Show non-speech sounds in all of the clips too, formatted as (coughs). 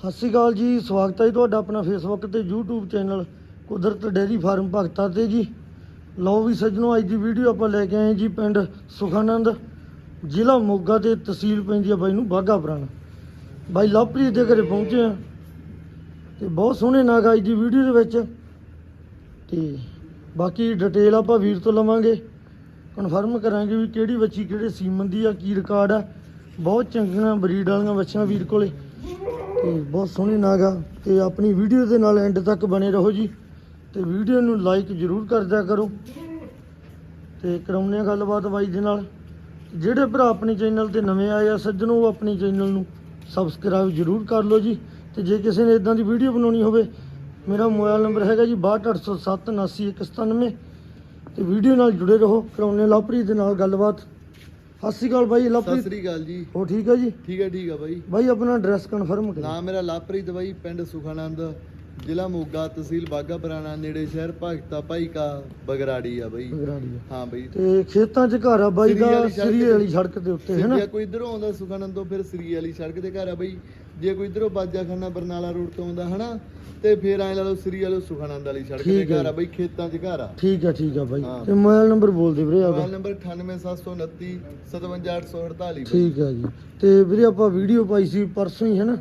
ਸਤਿ ਸ਼੍ਰੀ ਅਕਾਲ ਜੀ, ਸਵਾਗਤ ਹੈ ਜੀ ਤੁਹਾਡਾ ਆਪਣਾ ਫੇਸਬੁੱਕ ਤੇ YouTube channel Kudrat dairy farm Bhagta ਤੇ ਜੀ। ਲਓ ਵੀ ਸੱਜਣੋ, ਅੱਜ ਦੀ ਵੀਡੀਓ ਆਪਾਂ ਲੈ ਕੇ ਆਏ ਜੀ ਪਿੰਡ ਸੁਖਾਨੰਦ, ਜ਼ਿਲ੍ਹਾ ਮੋਗਾ ਤੇ ਤਹਿਸੀਲ ਪੈਂਦੀ ਆ ਬਾਈ ਨੂੰ ਬਾਗਾ ਪੁਰਾਣਾ। ਬਾਈ ਲਵਪ੍ਰੀਤ ਦੇ ਘਰੇ ਪਹੁੰਚੇ ਆ ਤੇ ਬਹੁਤ ਸੋਹਣੇ ਨਾਗ ਅੱਜ ਦੀ ਵੀਡੀਓ ਦੇ ਵਿੱਚ। ਤੇ ਬਾਕੀ ਡਿਟੇਲ ਆਪਾਂ ਵੀਰ ਤੋਂ ਲਵਾਂਗੇ ਕਨਫਰਮ ਕਰਾਂਗੇ ਵੀ ਕਿਹੜੀ ਬੱਚੀ ਕਿਹੜੇ ਸੀਮਨ ਦੀ ਆ, ਕੀ ਰਿਕਾਰਡ ਆ। ਬਹੁਤ ਚੰਗੀਆਂ ਬਰੀਡ ਵਾਲੀਆਂ ਬੱਚੀਆਂ ਵੀਰ ਕੋਲੇ। ਤੇ ਬਹੁਤ ਸੋਹਣੀ ਨਾਗ ਆ। ਤੇ ਆਪਣੀ ਵੀਡੀਓ ਦੇ ਨਾਲ ਐਂਡ ਤੱਕ ਬਣੇ ਰਹੋ ਜੀ। ਤੇ ਵੀਡੀਓ ਨੂੰ ਲਾਈਕ ਜ਼ਰੂਰ ਕਰ ਦਿਆ ਕਰੋ। ਤੇ ਕਰਾਉਂਦੇ ਆ ਗੱਲਬਾਤ ਬਾਈ ਦੇ ਨਾਲ। ਜਿਹੜੇ ਭਰਾ ਆਪਣੇ ਚੈਨਲ ਤੇ ਨਵੇਂ ਆਏ ਆ, ਸੱਜਣੋ ਉਹ ਆਪਣੇ ਚੈਨਲ ਨੂੰ ਸਬਸਕ੍ਰਾਈਬ ਜ਼ਰੂਰ ਕਰ ਲਓ ਜੀ। ਤੇ ਜੇ ਕਿਸੇ ਨੇ ਇਦਾਂ ਦੀ ਵੀਡੀਓ ਬਣਾਉਣੀ ਹੋਵੇ, ਮੇਰਾ ਮੋਬਾਈਲ ਨੰਬਰ ਹੈਗਾ ਜੀ 6280779197 ਤੇ ਵੀਡੀਓ ਨਾਲ ਜੁੜੇ ਰਹੋ, ਕਰਾਉਂਦੇ ਆ ਲਵਪ੍ਰੀਤ ਦੇ ਨਾਲ ਗੱਲਬਾਤ। ਸਤਿ ਸ਼੍ਰੀ ਅਕਾਲ ਬਾਈ ਸਤਿ ਲਵਪ੍ਰੀਤ ਸ੍ਰੀ ਅਕਾਲ ਜੀ। ਹੋ ਠੀਕ ਹੈ ਜੀ? ਠੀਕ ਹੈ ਠੀਕ ਹੈ ਬਾਈ। ਬਾਈ ਆਪਣਾ ਐਡਰੈਸ ਕਨਫਰਮ ਕਰੋ ਨਾਮ ਮੇਰਾ ਲਾਪ੍ਰੀਤ ਬਾਈ ਪਿੰਡ ਸੁਖਾਨੰਦ ਜ਼ਿਲ੍ਹਾ ਮੋਗਾ ਤਹਿਸੀਲ ਬਾਗਾ ਪੁਰਾਣਾ ਨੇੜੇ ਸ਼ਹਿਰ ਭਗਤਾ ਭਾਈਕਾ ਬਗਰਾੜੀ ਆ ਬਾਈ। ਬਗਰਾੜੀ ਆ। ਹਾਂ ਬਾਈ। ਤੇ ਖੇਤਾਂ 'ਚ ਘਰ ਆ ਬਾਈ ਸ੍ਰੀ ਦਾ ਵਾਲੀ ਸੜਕ ਸ੍ਰੀ। ਵਾਲੀ ਸੜਕ ਦੇ ਉੱਤੇ ਹੈ ਨਾ ਜੇ ਕੋਈ ਇਧਰੋਂ ਆਉਂਦਾ ਸੁਖਾਨੰਦ ਤੋਂ ਫਿਰ ਸ੍ਰੀ ਵਾਲੀ ਸੜਕ ਤੇ ਘਰ ਆ ਬਾਈ। ਜੇ ਕੋਈ ਇਧਰੋਂ ਬਾਜਾਖਾਨਾ ਬਰਨਾਲਾ ਰੋਡ ਤੋਂ ਆਉਂਦਾ ਹਨਾ? ਤੇ ਫਿਰ ਐ ਲਾ ਲਓ ਸ੍ਰੀ ਵਾਲੋ ਸੁਖਾਨੰਦ ਵਾਲੀ ਸੜਕ ਤੇ ਠੀਕ ਹੈ। ਘਰ ਆ ਬਾਈ ਖੇਤਾਂ 'ਚ ਘਰ ਆ। ਠੀਕ ਆ ਠੀਕ ਆ ਬਾਈ। ਹਾਂ। ਤੇ ਮੋਬਾਈਲ ਨੰਬਰ ਬੋਲ ਦੇ ਵੀਰੇ ਮੋਬਾਈਲ ਆਪਦਾ ਨੰਬਰ 98729 57848 ਬਾਈ। ਠੀਕ ਆ ਜੀ। ਤੇ ਵੀਰੇ ਆਪਾਂ ਵੀਡੀਓ ਪਾਈ ਸੀ ਪਰਸੋਂ ਹੀ ਹੈ ਨਾ?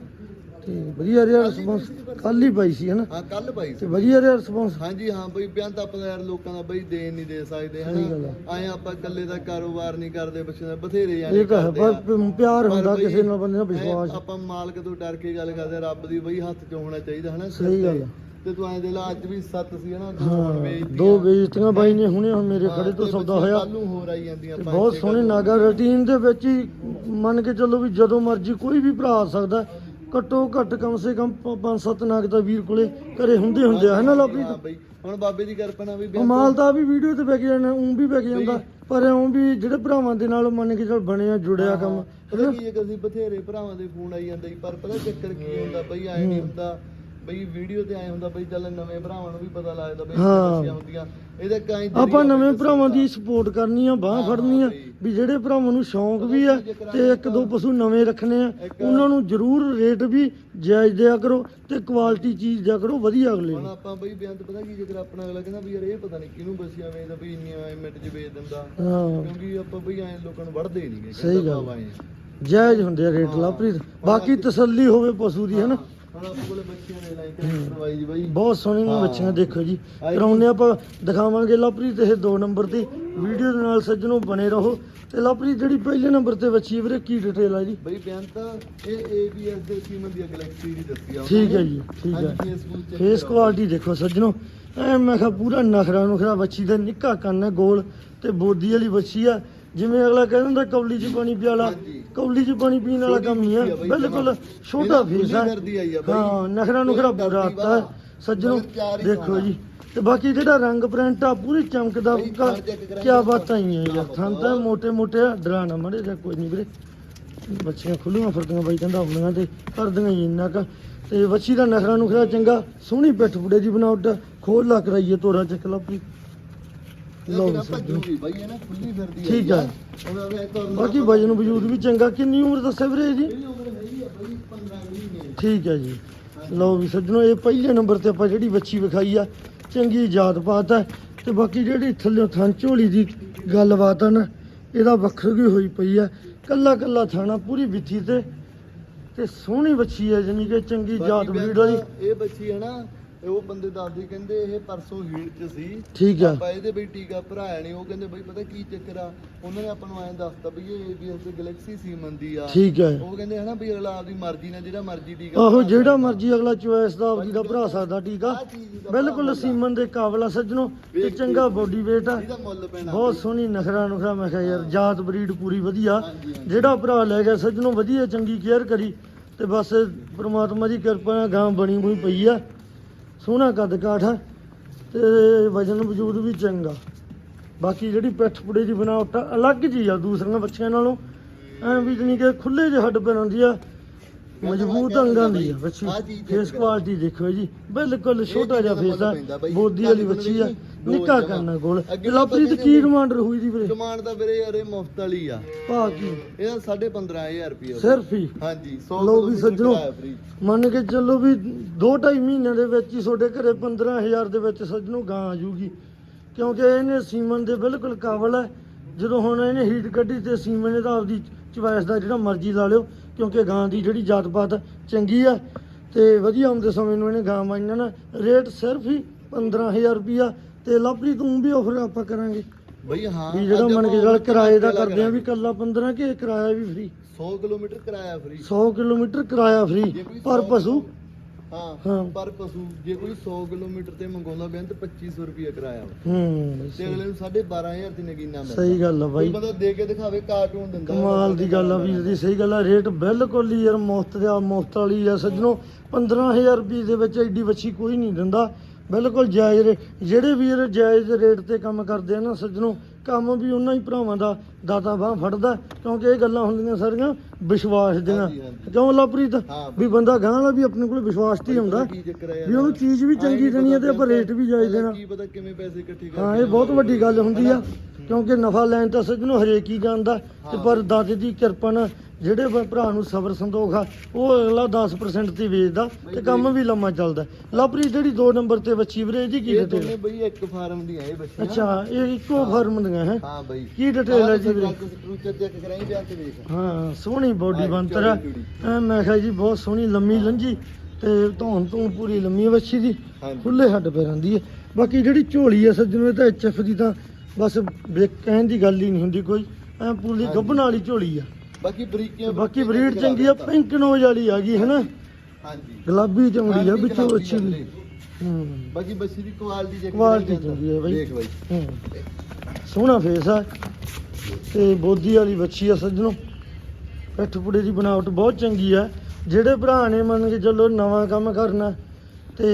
ਤੇ ਵਧੀਆ ਰਿਹਾ ਰਿਸਪੌਂਸ ਕੱਲ ਹੀ ਪਾਈ ਸੀ ਹੈ ਨਾ ਹਾਂ ਕੱਲ ਬਾਈ ਤੇ ਵਧੀਆ ਰਿਹਾ ਰਿਸਪੌਂਸ ਹਾਂਜੀ ਹਾਂ ਬਈ ਬਿਆਨ ਤਾਂ ਆਪਾਂ ਯਾਰ ਲੋਕਾਂ ਦਾ ਬਈ ਦੇਣ ਨਹੀਂ ਦੇ ਸਕਦੇ ਸਹੀ ਗੱਲ ਹਨਾ ਆ। ਆਏ ਆਪਾਂ ਇਕੱਲੇ ਦਾ ਕਾਰੋਬਾਰ ਨਹੀਂ ਕਰਦੇ ਬੱਚਿਆਂ ਦਾ ਬਥੇਰੇ ਜਾਣੇ ਇਹ ਤਾਂ ਹੈ ਕਰਦੇ ਆ। ਪਰ ਪ- ਪਿਆਰ ਪਰ ਹੁੰਦਾ ਬਈ ਕਿਸੇ ਨਾਲ ਬੰਦੇ ਨਾਲ ਐਂ ਵਿਸ਼ਵਾਸ ਆਪਾਂ ਮਾਲਕ ਤੋਂ ਡਰ ਕੇ ਗੱਲ ਕਰਦੇ ਆ, ਰੱਬ ਦੀ ਬਈ ਹੱਥ 'ਚ ਹੋਣਾ ਚਾਹੀਦਾ ਹਨਾ ਸਿਰ ਸਹੀ। ਗੱਲ ਆ। ਤੇ ਤੂੰ ਐਂ ਦੇ ਲਾ ਅੱਜ ਵੀ ਸੱਤ ਸੀ ਹਨਾ ਦੋ ਹਾਂ ਵੇਚਤੀਆਂ। ਦੋ ਬਾਈ ਨੇ ਹੁਣੇ ਹੁਣ ਮੇਰੇ ਹਾਂ, ਖੜੇ ਤੋਂ ਤੇ ਸੌਦਾ ਹੋਇਆ ਕੱਲ੍ਹ ਨੂੰ ਹੋਰ ਆਈ ਜਾਂਦੀਆਂ ਤੇ ਪੰਜ ਬਹੁਤ ਛੇ ਸੋਹਣੇ। ਨਾਗਾ ਰੂਟੀਨ ਦੇ ਵਿੱਚ ਹੀ ਮੰਨ ਕੇ ਚੱਲੋ ਵੀ ਜਦੋਂ ਮਰਜ਼ੀ ਕੋਈ ਵੀ ਭਰਾ ਆ ਸਕਦਾ ਘੱਟੋ ਘੱਟ ਕਮ ਸੇ ਕਮ ਪ- ਪੰਜ ਸੱਤ ਨਾਗ ਤਾਂ ਵੀਰ ਕੋਲੇ ਘਰੇ ਹੁੰਦੇ ਹੁੰਦੇ ਆ ਹੈ ਨਾ ਹਾਂ ਬਈ ਹੁਣ ਬਾਬੇ ਦੀ ਕਿਰਪਾ ਨਾਲ ਵੀ ਬਿਆਨ ਕਮਾਲ ਤਾਂ ਵੀ ਵੀਡੀਓ ਤੇ ਵਿਕ ਜਾਣਾ ਉਂ ਵੀ ਵਿਕ ਜਾਂਦਾ ਪਰ ਉਂ ਵੀ ਜਿਹੜੇ ਭਰਾਵਾਂ ਦੇ ਨਾਲ ਮੰਨ ਕੇ ਚੱਲ ਬਣਿਆ ਜੁੜਿਆ ਕੰਮ ਪਤਾ ਕੀ ਹੈ ਕਿ ਅਸੀਂ ਬਥੇਰੇ ਭਰਾਵਾਂ ਦੇ ਫੋਨ ਆਈ ਜਾਂਦੇ ਸੀ ਪਰ ਪਤਾ ਚੱਕਰ ਕੀ ਹੁੰਦਾ ਬਈ ਐ ਨਹੀਂ ਹੁੰਦਾ। ਬਈ ਵੀਡੀਓ ਤੇ ਆਏ ਹੁੰਦਾ ਬਈ ਚੱਲ ਨਵੇਂ ਭਰਾਵਾਂ ਨੂੰ ਵੀ ਪਤਾ ਲੱਗਦਾ ਬਈ ਹਾਂ। ਬੱਚੀਆਂ ਹੁੰਦੀਆਂ ਇਹਦਾ ਕਾਈ ਆਪਾਂ ਨਵੇਂ ਭਰਾਵਾਂ ਦੀ ਸਪੋਰਟ ਕਰਨੀ ਆ ਬਾਹ ਫੜਨੀ ਆ ਵੀ ਜਿਹੜੇ ਭਰਾਵਾਂ ਨੂੰ ਸ਼ੌਂਕ ਵੀ ਆ ਤੇ ਇੱਕ ਦੋ ਪਸ਼ੂ ਨਵੇਂ ਰੱਖਣੇ ਆ ਉਹਨਾਂ ਨੂੰ ਜ਼ਰੂਰ ਰੇਟ ਵੀ ਜਾਇਜ਼ ਦਿਆ ਕਰੋ ਤੇ ਕੁਆਲਿਟੀ ਚੀਜ਼ ਦਿਆ ਕਰੋ ਵਧੀਆ ਅਗਲੇ ਹੁਣ ਨੂੰ। ਆਪਾਂ ਬਈ ਬੇਅੰਤ ਪਤਾ ਕੀ ਜੇਕਰ ਆਪਣਾ ਅਗਲਾ ਕਹਿੰਦਾ ਵੀ ਯਾਰ ਇਹ ਪਤਾ ਨਹੀਂ ਕਿਹਨੂੰ ਬੱਚੀਆਂ ਵੇਚਦਾ ਬਈ ਇੰਨੀਆਂ ਮਿੰਟ 'ਚ ਵੇਚ ਦਿੰਦਾ। ਹਾਂ। ਕਿਉਂਕਿ ਆਪਾਂ ਬਈ ਐ ਲੋਕਾਂ ਨੂੰ ਵੜਦੇ ਨਹੀਂਗੇ ਸਹੀ ਗੱਲ। ਜਾਇਜ਼ ਹੁੰਦੇ ਆ ਰੇਟ ਲਾਪ੍ਰੀਤ ਬਾਕੀ ਤਸੱਲੀ ਹੋਵੇ ਪਸ਼ੂ ਦੀ ਹੈ। ਨਾ ਹੁਣ ਆਪਣੇ ਕੋਲੇ ਬੱਚੀਆਂ ਨੇ ਲਾਈਨ ਕਰਵਾਈ ਜੀ ਬਈ। ਬਹੁਤ ਸੋਹਣੀਆਂ ਹਾਂ। ਬੱਚੀਆਂ ਦੇਖੋ ਜੀ। ਆਈ ਕਰਾਉਨੇ ਆਪਾਂ ਦਿਖਾਵਾਂਗੇ ਲਵਪ੍ਰੀਤ ਇਹ ਦੋ ਨੰਬਰ ਤੇ। ਵੀਡੀਓ ਦੇ ਨਾਲ ਸੱਜਣੋਂ ਬਣੇ ਰਹੋ। ਤੇ ਲਵਪ੍ਰੀਤ ਜਿਹੜੀ ਪਹਿਲੇ ਨੰਬਰ ਤੇ ਬੱਚੀ ਹੈ ਵੀਰੇ ਕੀ ਡਿਟੇਲ ਆ ਜੀ? ਬਈ ਬੇਅੰਤ ਇਹ ABS ਦੇ ਸੀਮਨ ਦੀ ਗੈਲੈਕਸੀ ਦੀ ਦੱਸੀ ਆ। ਠੀਕ ਹੈ ਜੀ ਠੀਕ ਹੈ। ਫੇਸ। ਕੁਆਲਿਟੀ ਦੇਖੋ ਸੱਜਣੋ। ਐ ਮੈਂ ਕਿਹਾ ਪੂਰਾ ਨਖਰਾ ਨੁਖਰਾ ਬੱਚੀ ਦਾ ਨਿੱਕਾ ਕੰਨ ਹੈ ਗੋਲ ਤੇ ਬੋਦੀ ਵਾਲੀ ਬੱਚੀ ਆ। ਜਿਵੇਂ ਅਗਲਾ ਕਹਿੰਦਾ ਹੁੰਦਾ ਕੌਲੀ 'ਚ ਪਾਣੀ ਪਿਆਲਾ ਹਾਂਜੀ। ਕੌਲੀ 'ਚ ਪਾਣੀ ਪੀਣ ਵਾਲਾ ਕੰਮ ਨਹੀਂ ਛੋਟੀ ਆ ਬਈ ਬਿਲਕੁਲ ਜਮਾਂ। ਛੋਟਾ ਇਹਦਾ ਫੇਸ ਹੈ ਆਈ ਆ ਬਈ। ਹਾਂ ਨਖਰਾ ਨੁਖਰਾ ਡਰਦੀ ਆਤਾ ਵਾ। ਸੱਜਣੋ ਮਗਰ ਹੀ ਦੇਖੋ ਸੋਹਣਾ। ਜੀ ਤੇ ਬਾਕੀ ਜਿਹੜਾ ਰੰਗ ਪ੍ਰਿੰਟ ਆ ਪੂਰੀ ਚਮਕਦਾ ਬਈ ਕਾ ਖੜ check ਕਰਾਂਗੇ ਕੀ ਬਾਤਾਂ ਹੀ ਆ ਕਿਆ ਯਾਰ। ਥਾਂ ਤਾਂ ਮੋਟੇ ਮੋਟੇ ਡਰਾਣਾ ਮੜੇ ਜਾਂ ਕੋਈ ਨਹੀਂ ਵੀਰੇ ਬੱਚੀਆਂ ਖੁੱਲੀਆਂ ਫਿਰਦੀਆਂ ਬਾਈ ਕਹਿੰਦਾ ਹੁੰਦੀਆਂ ਤੇ ਕਰਦੀਆਂ ਹੀ ਇੰਨਾ ਕ ਤੇ ਬੱਚੀ ਦਾ ਨਖਰਾ ਨੁਖਰਾ ਚੰਗਾ ਸੋਹਣੀ ਪਿੱਠ ਪੁੜੇ ਦੀ ਬਣਾਉਟ ਖੋਲ ਲਾ ਕਰਾਈਏ ਤੋਰਾ ਚੱਕ ਲਾ ਲਓ ਲੋ ਜੀ ਸੱਜਣੋ। ਭੱਜੂਗੀ ਬਈ ਇਹ ਨਾ ਖੁੱਲੀ ਫਿਰਦੀ ਠੀਕ ਆ ਹੈ। ਉਹਨਾਂ ਦੇ ਇੱਕ ਬਾਕੀ ਵਜਨ ਵਜੂਦ ਵੀ ਚੰਗਾ ਕਿੰਨੀ ਉਮਰ ਦੱਸਿਆ ਵੀਰੇ ਜੀ ਇਹਦੀ ਉਮਰ ਹੈਗੀ ਆ ਬਈ 15 ਮਹੀਨੇ ਠੀਕ ਹੈ ਜੀ। ਲਓ ਵੀ ਸੱਜਣੋ ਇਹ ਪਹਿਲੇ ਨੰਬਰ ਤੇ ਆਪਾਂ ਜਿਹੜੀ ਬੱਚੀ ਵਿਖਾਈ ਆ ਚੰਗੀ ਜਾਤ ਪਾਤ ਹੈ। ਤੇ ਬਾਕੀ ਜਿਹੜੀ ਥੱਲੇ ਥਾਂ ਝੋਲੀ ਦੀ ਗੱਲਬਾਤ ਆ ਨਾ ਇਹਦਾ ਵੱਖਰੀ ਹੋਈ ਪਈ ਆ। ਕੱਲਾ ਕੱਲਾ ਥਾਣਾ ਪੂਰੀ ਵਿੱਥੀ ਤੇ ਤੇ ਸੋਹਣੀ ਬੱਚੀ ਹੈ ਜਾਨੀ ਕਿ ਚੰਗੀ ਜਾਤ ਬਾਕੀ ਬਰੀਡ ਵਾਲੀ। ਇਹ ਬੱਚੀ ਹੈ ਨਾ ਇਹ ਉਹ ਬੰਦੇ ਦੱਸਦੇ ਕਹਿੰਦੇ ਇਹ ਪਰਸੋਂ ਹੀੜ ਚ ਸੀ। ਠੀਕ ਆ। ਆਪਾਂ ਇਹਦੇ ਬਈ ਟੀਕਾ ਭਰਾਇਆ ਨਹੀਂ ਉਹ ਕਹਿੰਦੇ ਬਈ ਪਤਾ ਕੀ ਚੱਕਰ ਆ ਉਹਨਾਂ ਨੇ ਆਪਾਂ ਨੂੰ ਐਂ ਦੱਸਤਾ ਵੀ ਇਹ ABS ਦੇ ਗੈਲੈਕਸੀ ਸੀਮਨ ਦੀ ਆ। ਠੀਕ ਹੈ ਉਹ ਕਹਿੰਦੇ ਹਨਾ ਵੀ ਅਗਲਾ ਆਪਦੀ ਮਰਜ਼ੀ ਨਾਲ ਜਿਹੜਾ ਮਰਜ਼ੀ ਟੀਕਾ ਆਹੋ ਜਿਹੜਾ। ਮਰਜ਼ੀ ਅਗਲਾ ਚੁਆਇਸ ਦਾ ਆਪਦੀ ਦਾ ਭਰਾ ਸਕਦਾ ਟੀਕਾ। ਬਿਲਕੁਲ ਸੀਮਨ ਦੇ ਕਾਬਲ ਆ ਸੱਜਣੋ ਤੇ ਚੰਗਾ। ਬੋਡੀ weight ਆ। ਬਹੁਤ ਸੋਹਣੀ ਨਖਰਾ ਨੁਖਰਾ ਮੈਂ ਕਿਹਾ ਯਾਰ ਜਾਤ ਬਰੀਡ ਪੂਰੀ ਵਧੀਆ। ਜਿਹੜਾ ਭਰਾ ਲੈ ਗਿਆ ਸੱਜਣੋਂ ਵਧੀਆ ਚੰਗੀ ਕੇਅਰ ਕਰੀ। ਤੇ ਬਸ ਪ੍ਰਮਾਤਮਾ ਦੀ ਕਿਰਪਾ ਨਾਲ ਗਾਂ ਬਣੀ ਹੋਈ ਪਈ ਆ। ਸੋਹਣਾ ਕੱਦ ਕਾਠ ਹੈ ਤੇ ਵਜਨ ਵਜੂਦ ਵੀ ਚੰਗਾ। ਬਾਕੀ ਜਿਹੜੀ ਪਿੱਠ ਪੁੜੇ ਦੀ ਬਣਾਵਟ ਆ, ਅਲੱਗ ਜੀ ਆ ਦੂਸਰੀਆਂ ਬੱਚਿਆਂ ਨਾਲੋਂ। ਐ ਵੀ ਜਣੀ ਕਿ ਖੁੱਲੇ ਜਿਹੇ ਹੱਡ ਪੈਰਾਂ ਦੀ ਆ ਮਜ਼ਬੂਤ ਅੰਗਾਂ ਦੀ ਆ ਬੱਚੀ। ਫੇਸ ਕੁਆਲਿਟੀ ਦੇਖੋ ਜੀ ਬਿਲਕੁਲ ਛੋਟਾ ਜਿਹਾ ਫੇਸ ਆ ਮੁੱਲ ਬੋਦੀ ਵਾਲੀ ਬੱਚੀ ਆ। ਨਿੱਕਾ। ਕਰਨਾ ਗੋਲ ਅੱਗੇ ਲਵਪ੍ਰੀਤ ਕੀ ਡਿਮਾਂਡ ਰਹੂਈ ਦੀ ਵੀਰੇ? ਡਿਮਾਂਡ ਤਾਂ ਵੀਰੇ ਯਾਰ ਇਹ ਮੁਫਤ ਵਾਲੀ ਆ। ਭਾ ਕੀ? ਇਹਦਾ 15500 ਰੁਪਏ ਸਿਰਫ ਹੀ? ਹਾਂਜੀ 100 ਲਓ ਵੀ ਸੱਜਣੋ। ਮੰਨ ਕੇ ਚੱਲੋ ਵੀ 2.5 ਮਹੀਨਿਆਂ ਦੇ ਵਿੱਚ ਹੀ ਤੁਹਾਡੇ ਘਰੇ 15000 ਦੇ ਵਿੱਚ ਸੱਜਣੋ ਗਾਂ ਆ ਜੂਗੀ ਕਿਉਂਕਿ ਇਹਨੇ ਸੀਮਨ ਦੇ ਬਿਲਕੁਲ ਕਾਬਲ ਹੈ ਜਦੋਂ ਹੁਣ ਇਹਨੇ ਹੀਟ ਕੱਢੀ ਤੇ ਸੀਮਨ ਨੇ ਤਾਂ ਆਪਦੀ ਚੁਆਇਸ ਦਾ ਜਿਹੜਾ ਮਰਜ਼ੀ ਲਾ ਲਿਓ ਕਿਉਂਕਿ ਗਾਂ ਦੀ ਜਿਹੜੀ ਜਾਤ ਪਾਤ ਚੰਗੀ ਆ ਤੇ ਵਧੀਆ ਹੁੰਦੇ ਸਮੇਂ ਨੂੰ ਇਹਨੇ ਗਾਂ ਵਾਈਆਂ ਨਾ ਰੇਟ ਸਿਰਫ ਹੀ 15000 ਰੁਪਿਆ ਤੇ ਲਵਪ੍ਰੀਤ ਤੂੰ ਵੀ ਆਫਰ ਆਪਾਂ ਕਰਾਂਗੇ। ਬਈ ਹਾਂ ਵੀ ਜਿਹੜਾ ਅੱਜ ਮੰਨ ਕੇ ਆਪਾਂ ਚੱਲ ਕਿਰਾਏ ਦਾ ਕਰਦੇ ਆ ਵੀ ਕੱਲਾ 15 ਕਿ ਕਿਰਾਇਆ ਵੀ ਫ੍ਰੀ 100 ਕਿਲੋਮੀਟਰ ਕਿਰਾਇਆ ਫ੍ਰੀ 100 ਕਿਲੋਮੀਟਰ ਕਿਰਾਇਆ ਫ੍ਰੀ ਜੇ ਕੋਈ ਪਰ ਪਸ਼ੂ। ਹਾਂ ਹਾਂ। ਪਰ ਪਸ਼ੂ ਜੇ ਕੋਈ 100 ਕਿਲੋਮੀਟਰ ਤੇ ਮੰਗਾਉਂਦਾ ਬਿਆਨ ਤੇ 2500 ਰੁਪਏ ਕਿਰਾਇਆ ਵਾ। ਹੂੰ ਤੇ ਅਗਲੇ ਨੂੰ 12500 ਦੀ ਨਗੀਨਾ ਮਿਲਦਾ। ਸਹੀ ਗੱਲ ਆ ਕੋਈ ਬਾਈ ਬੰਦਾ ਦੇ ਕੇ ਦਿਖਾਵੇ ਕਾਰਟੂਨ ਦਿੰਦਾ। ਕਮਾਲ ਦੀ ਗੱਲ ਆ ਵੀਰ ਦੀ ਸਹੀ ਗੱਲ ਆ ਰੇਟ ਬਿਲਕੁਲ ਹੀ ਯਾਰ ਮੁਫਤ ਦਾ ਮੁਫਤ ਵਾਲੀ ਆ। ਸੱਜਣੋ 15000 ਰੁਪਏ ਦੇ ਵਿੱਚ ਐਡੀ ਵੱਛੀ ਕੋਈ ਨਹੀਂ ਦਿੰਦਾ। ਬਿਲਕੁਲ ਜਾਇਜ਼ ਰੇ- ਜਿਹੜੇ ਵੀਰ ਜਾਇਜ਼ ਰੇਟ ਤੇ ਕੰਮ ਕਰਦੇ ਆ ਨਾ ਸੱਜਣੋ ਕੰਮ ਵੀ ਉਹਨਾਂ ਹੀ ਭਰਾਵਾਂ ਦਾ ਦਾਤਾ ਬਾਹ ਫੜਦਾ ਕਿਉਂਕਿ ਇਹ ਗੱਲਾਂ ਹੁੰਦੀਆਂ ਸਾਰੀਆਂ ਵਿਸ਼ਵਾਸ ਦੀਆਂ। ਹਾਂਜੀ, ਹਾਂਜੀ। ਕਿਉਂ ਲਵਪ੍ਰੀਤ? ਹਾਂ ਵੀ ਬੰਦਾ ਗਾਂ ਵਾਲਾ ਵੀ ਆਪਣੇ ਕੋਲ ਵਿਸ਼ਵਾਸ ਤੇ ਹੀ ਹੁੰਦਾ ਕੀ ਚੱਕਰ ਆ ਯਾਰ? ਵੀ ਉਹਨੂੰ ਚੀਜ਼ ਵੀ ਚੰਗੀ ਨੀ ਦੇਣੀ ਹੈ ਪਤਾ ਤੇ ਆਪਾਂ ਰੇਟ ਵੀ ਜਾਇਜ਼ ਦੇਣਾ। ਕੀ ਪਤਾ ਕਿਵੇਂ ਪੈਸੇ ਇਕੱਠੇ ਹਾਂ ਇਹ ਬਹੁਤ ਵੱਡੀ ਗੱਲ ਹੁੰਦੀ ਆ ਕਿਉਂਕਿ ਨਫਾ ਲੈਣ ਤਾਂ ਸੱਜਣੋ ਹਰੇਕ ਹੀ ਜਾਣਦਾ ਤੇ। ਪਰ ਦਾਤੇ ਦੀ ਕਿਰਪਾ ਨਾਲ ਜਿਹੜੇ ਭ- ਭਰਾ ਨੂੰ ਸਬਰ ਸੰਤੋਖ ਆ ਉਹ ਅਗਲਾ 10% ਤੇ ਵੇਚਦਾ ਤੇ ਕੰਮ ਵੀ ਲੰਮਾ ਚੱਲਦਾ। ਲਵਪ੍ਰੀਤ ਜਿਹੜੀ 2 ਨੰਬਰ ਤੇ ਬੱਚੀ ਵੀਰੇ ਇਹਦੀ ਕੀ ਇਹ ਡਿਟੇਲ ਦੋਨੇ ਬਈ ਇੱਕ ਫਾਰਮ ਦੀਆਂ ਇਹ ਬੱਚੀਆਂ ਅੱਛਾ ਇਹ ਇੱਕੋ ਫਾਰਮ ਦੀਆਂ ਹੈ। ਹਾਂ ਬਈ। ਕੀ ਡਿਟੇਲ ਹੈ ਜੀ ਵੀਰੇ? ਸਕਰੂਚਰ ਚੈੱਕ ਕਰਾਈ ਬਿਆਨ ਤੇ ਦੇਖ ਹਾਂ ਸੋਹਣੀ ਬੋਡੀ ਹਾਂ, ਬੰਤਰ ਆ। ਚੌੜੀ ਚੌੜੀ। ਐ ਮੈਂ ਕਿਹਾ ਜੀ ਬਹੁਤ ਸੋਹਣੀ ਲੰਮੀ ਲੰਜੀ ਤੇ ਧੌਣ ਤੋਂ ਪੂਰੀ ਲੰਮੀ ਆ ਵੱਛੀ ਦੀ। ਹਾਂਜੀ। ਖੁੱਲੇ ਹੱਡ ਦੀ ਹੈ ਬਾਕੀ ਜਿਹੜੀ ਝੋਲੀ ਹੈ ਸੱਜਣੋ ਇਹ ਤਾਂ ਐਚਐਫ ਦੀ ਤਾਂ ਬਸ ਵੇਖ ਕਹਿਣ ਦੀ ਗੱਲ ਹੀ ਨਹੀਂ ਹੁੰਦੀ ਕੋਈ। ਐ ਪੂਰੀ ਹਾਂਜੀ। ਗੱਭਣ ਵਾਲੀ ਝੋਲੀ ਆ। ਬਾਕੀ ਤੇ ਬਰੀਕੀਆਂ ਬਾਕੀ ਬਰੀਡ ਚੰਗੀ ਆ ਪਿੰਕ ਨੋਜ਼ ਵਾਲੀ ਆ ਗਈ ਹੈ ਨਾ ਹਾਂਜੀ। ਗੁਲਾਬੀ ਚਮੜੀ ਆ ਵਿੱਚੋਂ ਅੱਛੀ ਵੀ। ਹੂੰ। ਬਾਕੀ ਬੱਚੀ ਦੀ ਕੁਆਲਿਟੀ ਚੈੱਕ ਕੁਆਲਿਟੀ ਚੰਗੀ ਹੈ ਬਾਈ। ਦੇਖ ਬਾਈ। ਹੂੰ। ਸੋਹਣਾ ਫੇਸ ਆ। ਤੇ ਬੋਦੀ ਵਾਲੀ ਬੱਚੀ ਆ ਸੱਜਣੋ। ਪਿੱਠ ਪੁੜੇ ਦੀ ਬਣਾਵਟ ਬਹੁਤ ਚੰਗੀ ਆ। ਜਿਹੜੇ ਭਰਾ ਨੇ ਮੰਨ ਕੇ ਚੱਲੋ ਨਵਾਂ ਕੰਮ ਕਰਨਾ ਤੇ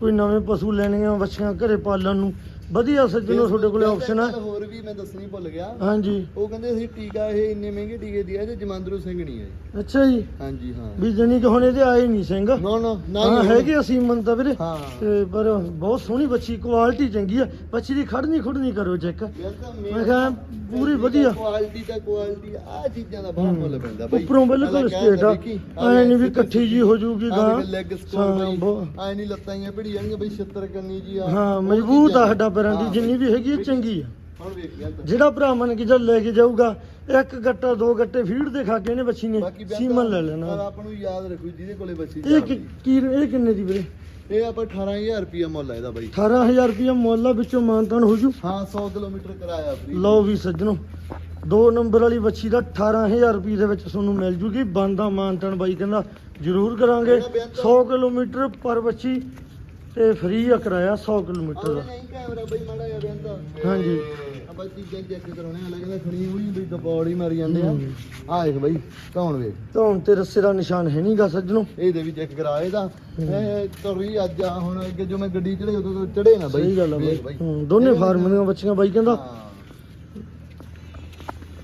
ਕੋਈ ਨਵੇਂ ਪਸ਼ੂ ਲੈਣੀਆਂ ਵੱਛੀਆਂ ਘਰੇ ਪਾਲਣ ਨੂੰ ਵਧੀਆ ਸੱਜਣੋ ਤੁਹਾਡੇ ਕੋਲੇ ਆਪਸ਼ਨ ਆ। ਹੋਰ ਵੀ ਮੈਂ ਦੱਸਣੀ ਭੁੱਲ ਗਿਆ। ਹਾਂਜੀ। ਉਹ ਕਹਿੰਦੇ ਸੀ ਟੀਕਾ ਇਹ ਇੰਨੇ ਮਹਿੰਗੇ ਟੀਕੇ ਦੀ ਇਹਦੇ ਜਮਾਂਦਰੂ ਸਿੰਘ ਨਹੀਂ ਹੈ ਅੱਛਾ ਜੀ। ਹਾਂਜੀ ਹਾਂ। ਵੀ ਜਣੀ ਕਿ ਹੁਣ ਇਹਦੇ ਆਏ ਨਹੀਂ ਸਿੰਘ। ਨਾ ਨਾ ਨਾ ਹੈਗੇ ਅਸੀਂ ਮੰਨਤਾ ਵੀਰੇ। ਤੇ ਪਰ ਬਹੁਤ ਸੋਹਣੀ ਬੱਚੀ ਕੁਆਲਿਟੀ ਚੰਗੀ ਆ। ਬੱਚੀ ਦੀ ਖੜਨੀ ਖੁੜਨੀ ਕਰੋ ਚੈੱਕ। ਤਾਂ ਮੈਂ ਕਿਹਾ ਪੂਰੀ ਵਧੀਆ। ਕੁਆਲਿਟੀ ਤਾਂ ਕੁਆਲਿਟੀ ਆ ਚੀਜ਼ਾਂ ਦਾ ਬਹੁਤ ਮੁੱਲ ਪੈਂਦਾ ਬਾਈ। ਉੱਪਰੋਂ ਬਿਲਕੁਲ ਸਟੇਟ ਆ। ਐ ਨਹੀਂ ਵੀ ਇਕੱਠੀ ਜੀ ਹੋ ਜੂਗੀ ਗਾਂ। ਲੈਗ ਹਾਂ, ਸਕੋਰ ਬਹੁਤ- ਬਾਈ ਐ ਨਹੀਂ ਲੱਤਾਂ ਹੀ ਭਿੜੀ ਜਾਣਗੀਆਂ ਬਈ 76 ਕੰਨੀ ਜੀ ਆ। ਹਾਂ ਮਜ਼ਬੂਤ ਆ। ਹੱਡਾ ਪੈਰਾਂ ਦੀ ਹਾਂ। ਜਿੰਨੀ ਵੀ ਹੈਗੀ ਹੈ ਚੰਗੀ ਆ। ਹੁਣ ਵੇਖ ਯਾਰ ਤਾਂ। ਜਿਹੜਾ ਭਰਾ ਮੰਨ ਕੇ ਲੈ ਕੇ ਜਾਊਗਾ ਇੱਕ ਗੱਟਾ ਦੋ ਗੱਟੇ ਫੀਡ ਦੇ ਖਾ ਕੇ ਇਹਨੇ ਬੱਚੀ ਨੇ ਬਾਕੀ ਸੀਮਨ ਲੈ ਲੈਣਾ। ਆਪਾਂ ਨੂੰ ਯਾਦ ਰੱਖੋ ਜਿਹਦੇ ਕੋਲੇ ਬੱਚੀ ਇਹ ਕੀ ਕੀ ਇਹ ਕਿੰਨੇ ਦੀ ਵੀਰੇ? ਇਹ ਆਪਾਂ 18000 ਰੁਪਏ ਮੁੱਲ ਇਹਦਾ ਬਾਈ। 18000 ਰੁਪਇਆ ਮੁੱਲ ਆ ਵਿੱਚੋਂ ਮਾਨਤਾਨ ਹੋ ਜੂ। ਹਾਂ 100 ਕਿਲੋਮੀਟਰ ਕਰਾਇਆ ਫ੍ਰੀ ਲਓ ਵੀ ਸੱਜਣੋ ਦੋ ਨੰਬਰ ਵਾਲੀ ਬੱਚੀ ਦਾ 18000 ਰੁਪਏ ਦੇ ਵਿੱਚ ਤੁਹਾਨੂੰ ਮਿਲ ਜੂਗੀ। ਬੰਦਾ ਮਾਨਤਨ ਬਾਈ ਕਹਿੰਦਾ ਜ਼ਰੂਰ ਕਰਾਂਗੇ। ਇਹਦਾ ਬਿਆਨ ਤਾਂ- 100 ਕਿਲੋਮੀਟਰ ਪਰ ਬੱਚੀ ਤੇ ਫ੍ਰੀ ਆ ਕਿਰਾਇਆ 100 ਕਿਲੋਮੀਟਰ ਦਾ। ਨਹੀਂ ਕੈਮਰਾ ਬਈ ਮਾੜਾ ਜਿਹਾ ਰਹਿੰਦਾ ਹਾਂਜੀ। ਆਪਾਂ ਚੀਜ਼ਾਂ ਚੈੱਕ ਕਰਾਉਣੇ ਆ ਲੱਗਦਾ ਖਣੀ ਹੋਈ ਬਈ ਦਪੌੜ ਹੀ ਮਾਰੀ ਜਾਂਦੇ ਆ। ਹੂੰ। ਆ ਦੇਖ ਬਈ ਕੌਣ ਵੇਖ। ਧੌਣ ਤੇ ਰੱਸੇ ਦਾ ਨਿਸ਼ਾਨ ਹੈ ਨਹੀਂਗਾ ਸੱਜਣੋ। ਇਹਦੇ ਵੀ ਚੈੱਕ ਕਰਾ ਇਹਦਾ। ਇਹ ਤੁਰੀ ਅੱਜ ਆ ਹੁਣ ਅੱਗੇ ਜੋ ਮੈਂ ਗੱਡੀ ਚੜੇ ਉਦੋਂ ਚੜੇ ਨਾ ਬਈ। ਸਹੀ ਗੱਲ ਆ ਵੇਖ ਬਾਈ। ਹੂੰ, ਦੋਨੇ ਫਾਰਮ ਦੀਆਂ ਬੱਚੀਆਂ ਬਾਈ ਕਹਿੰਦਾ।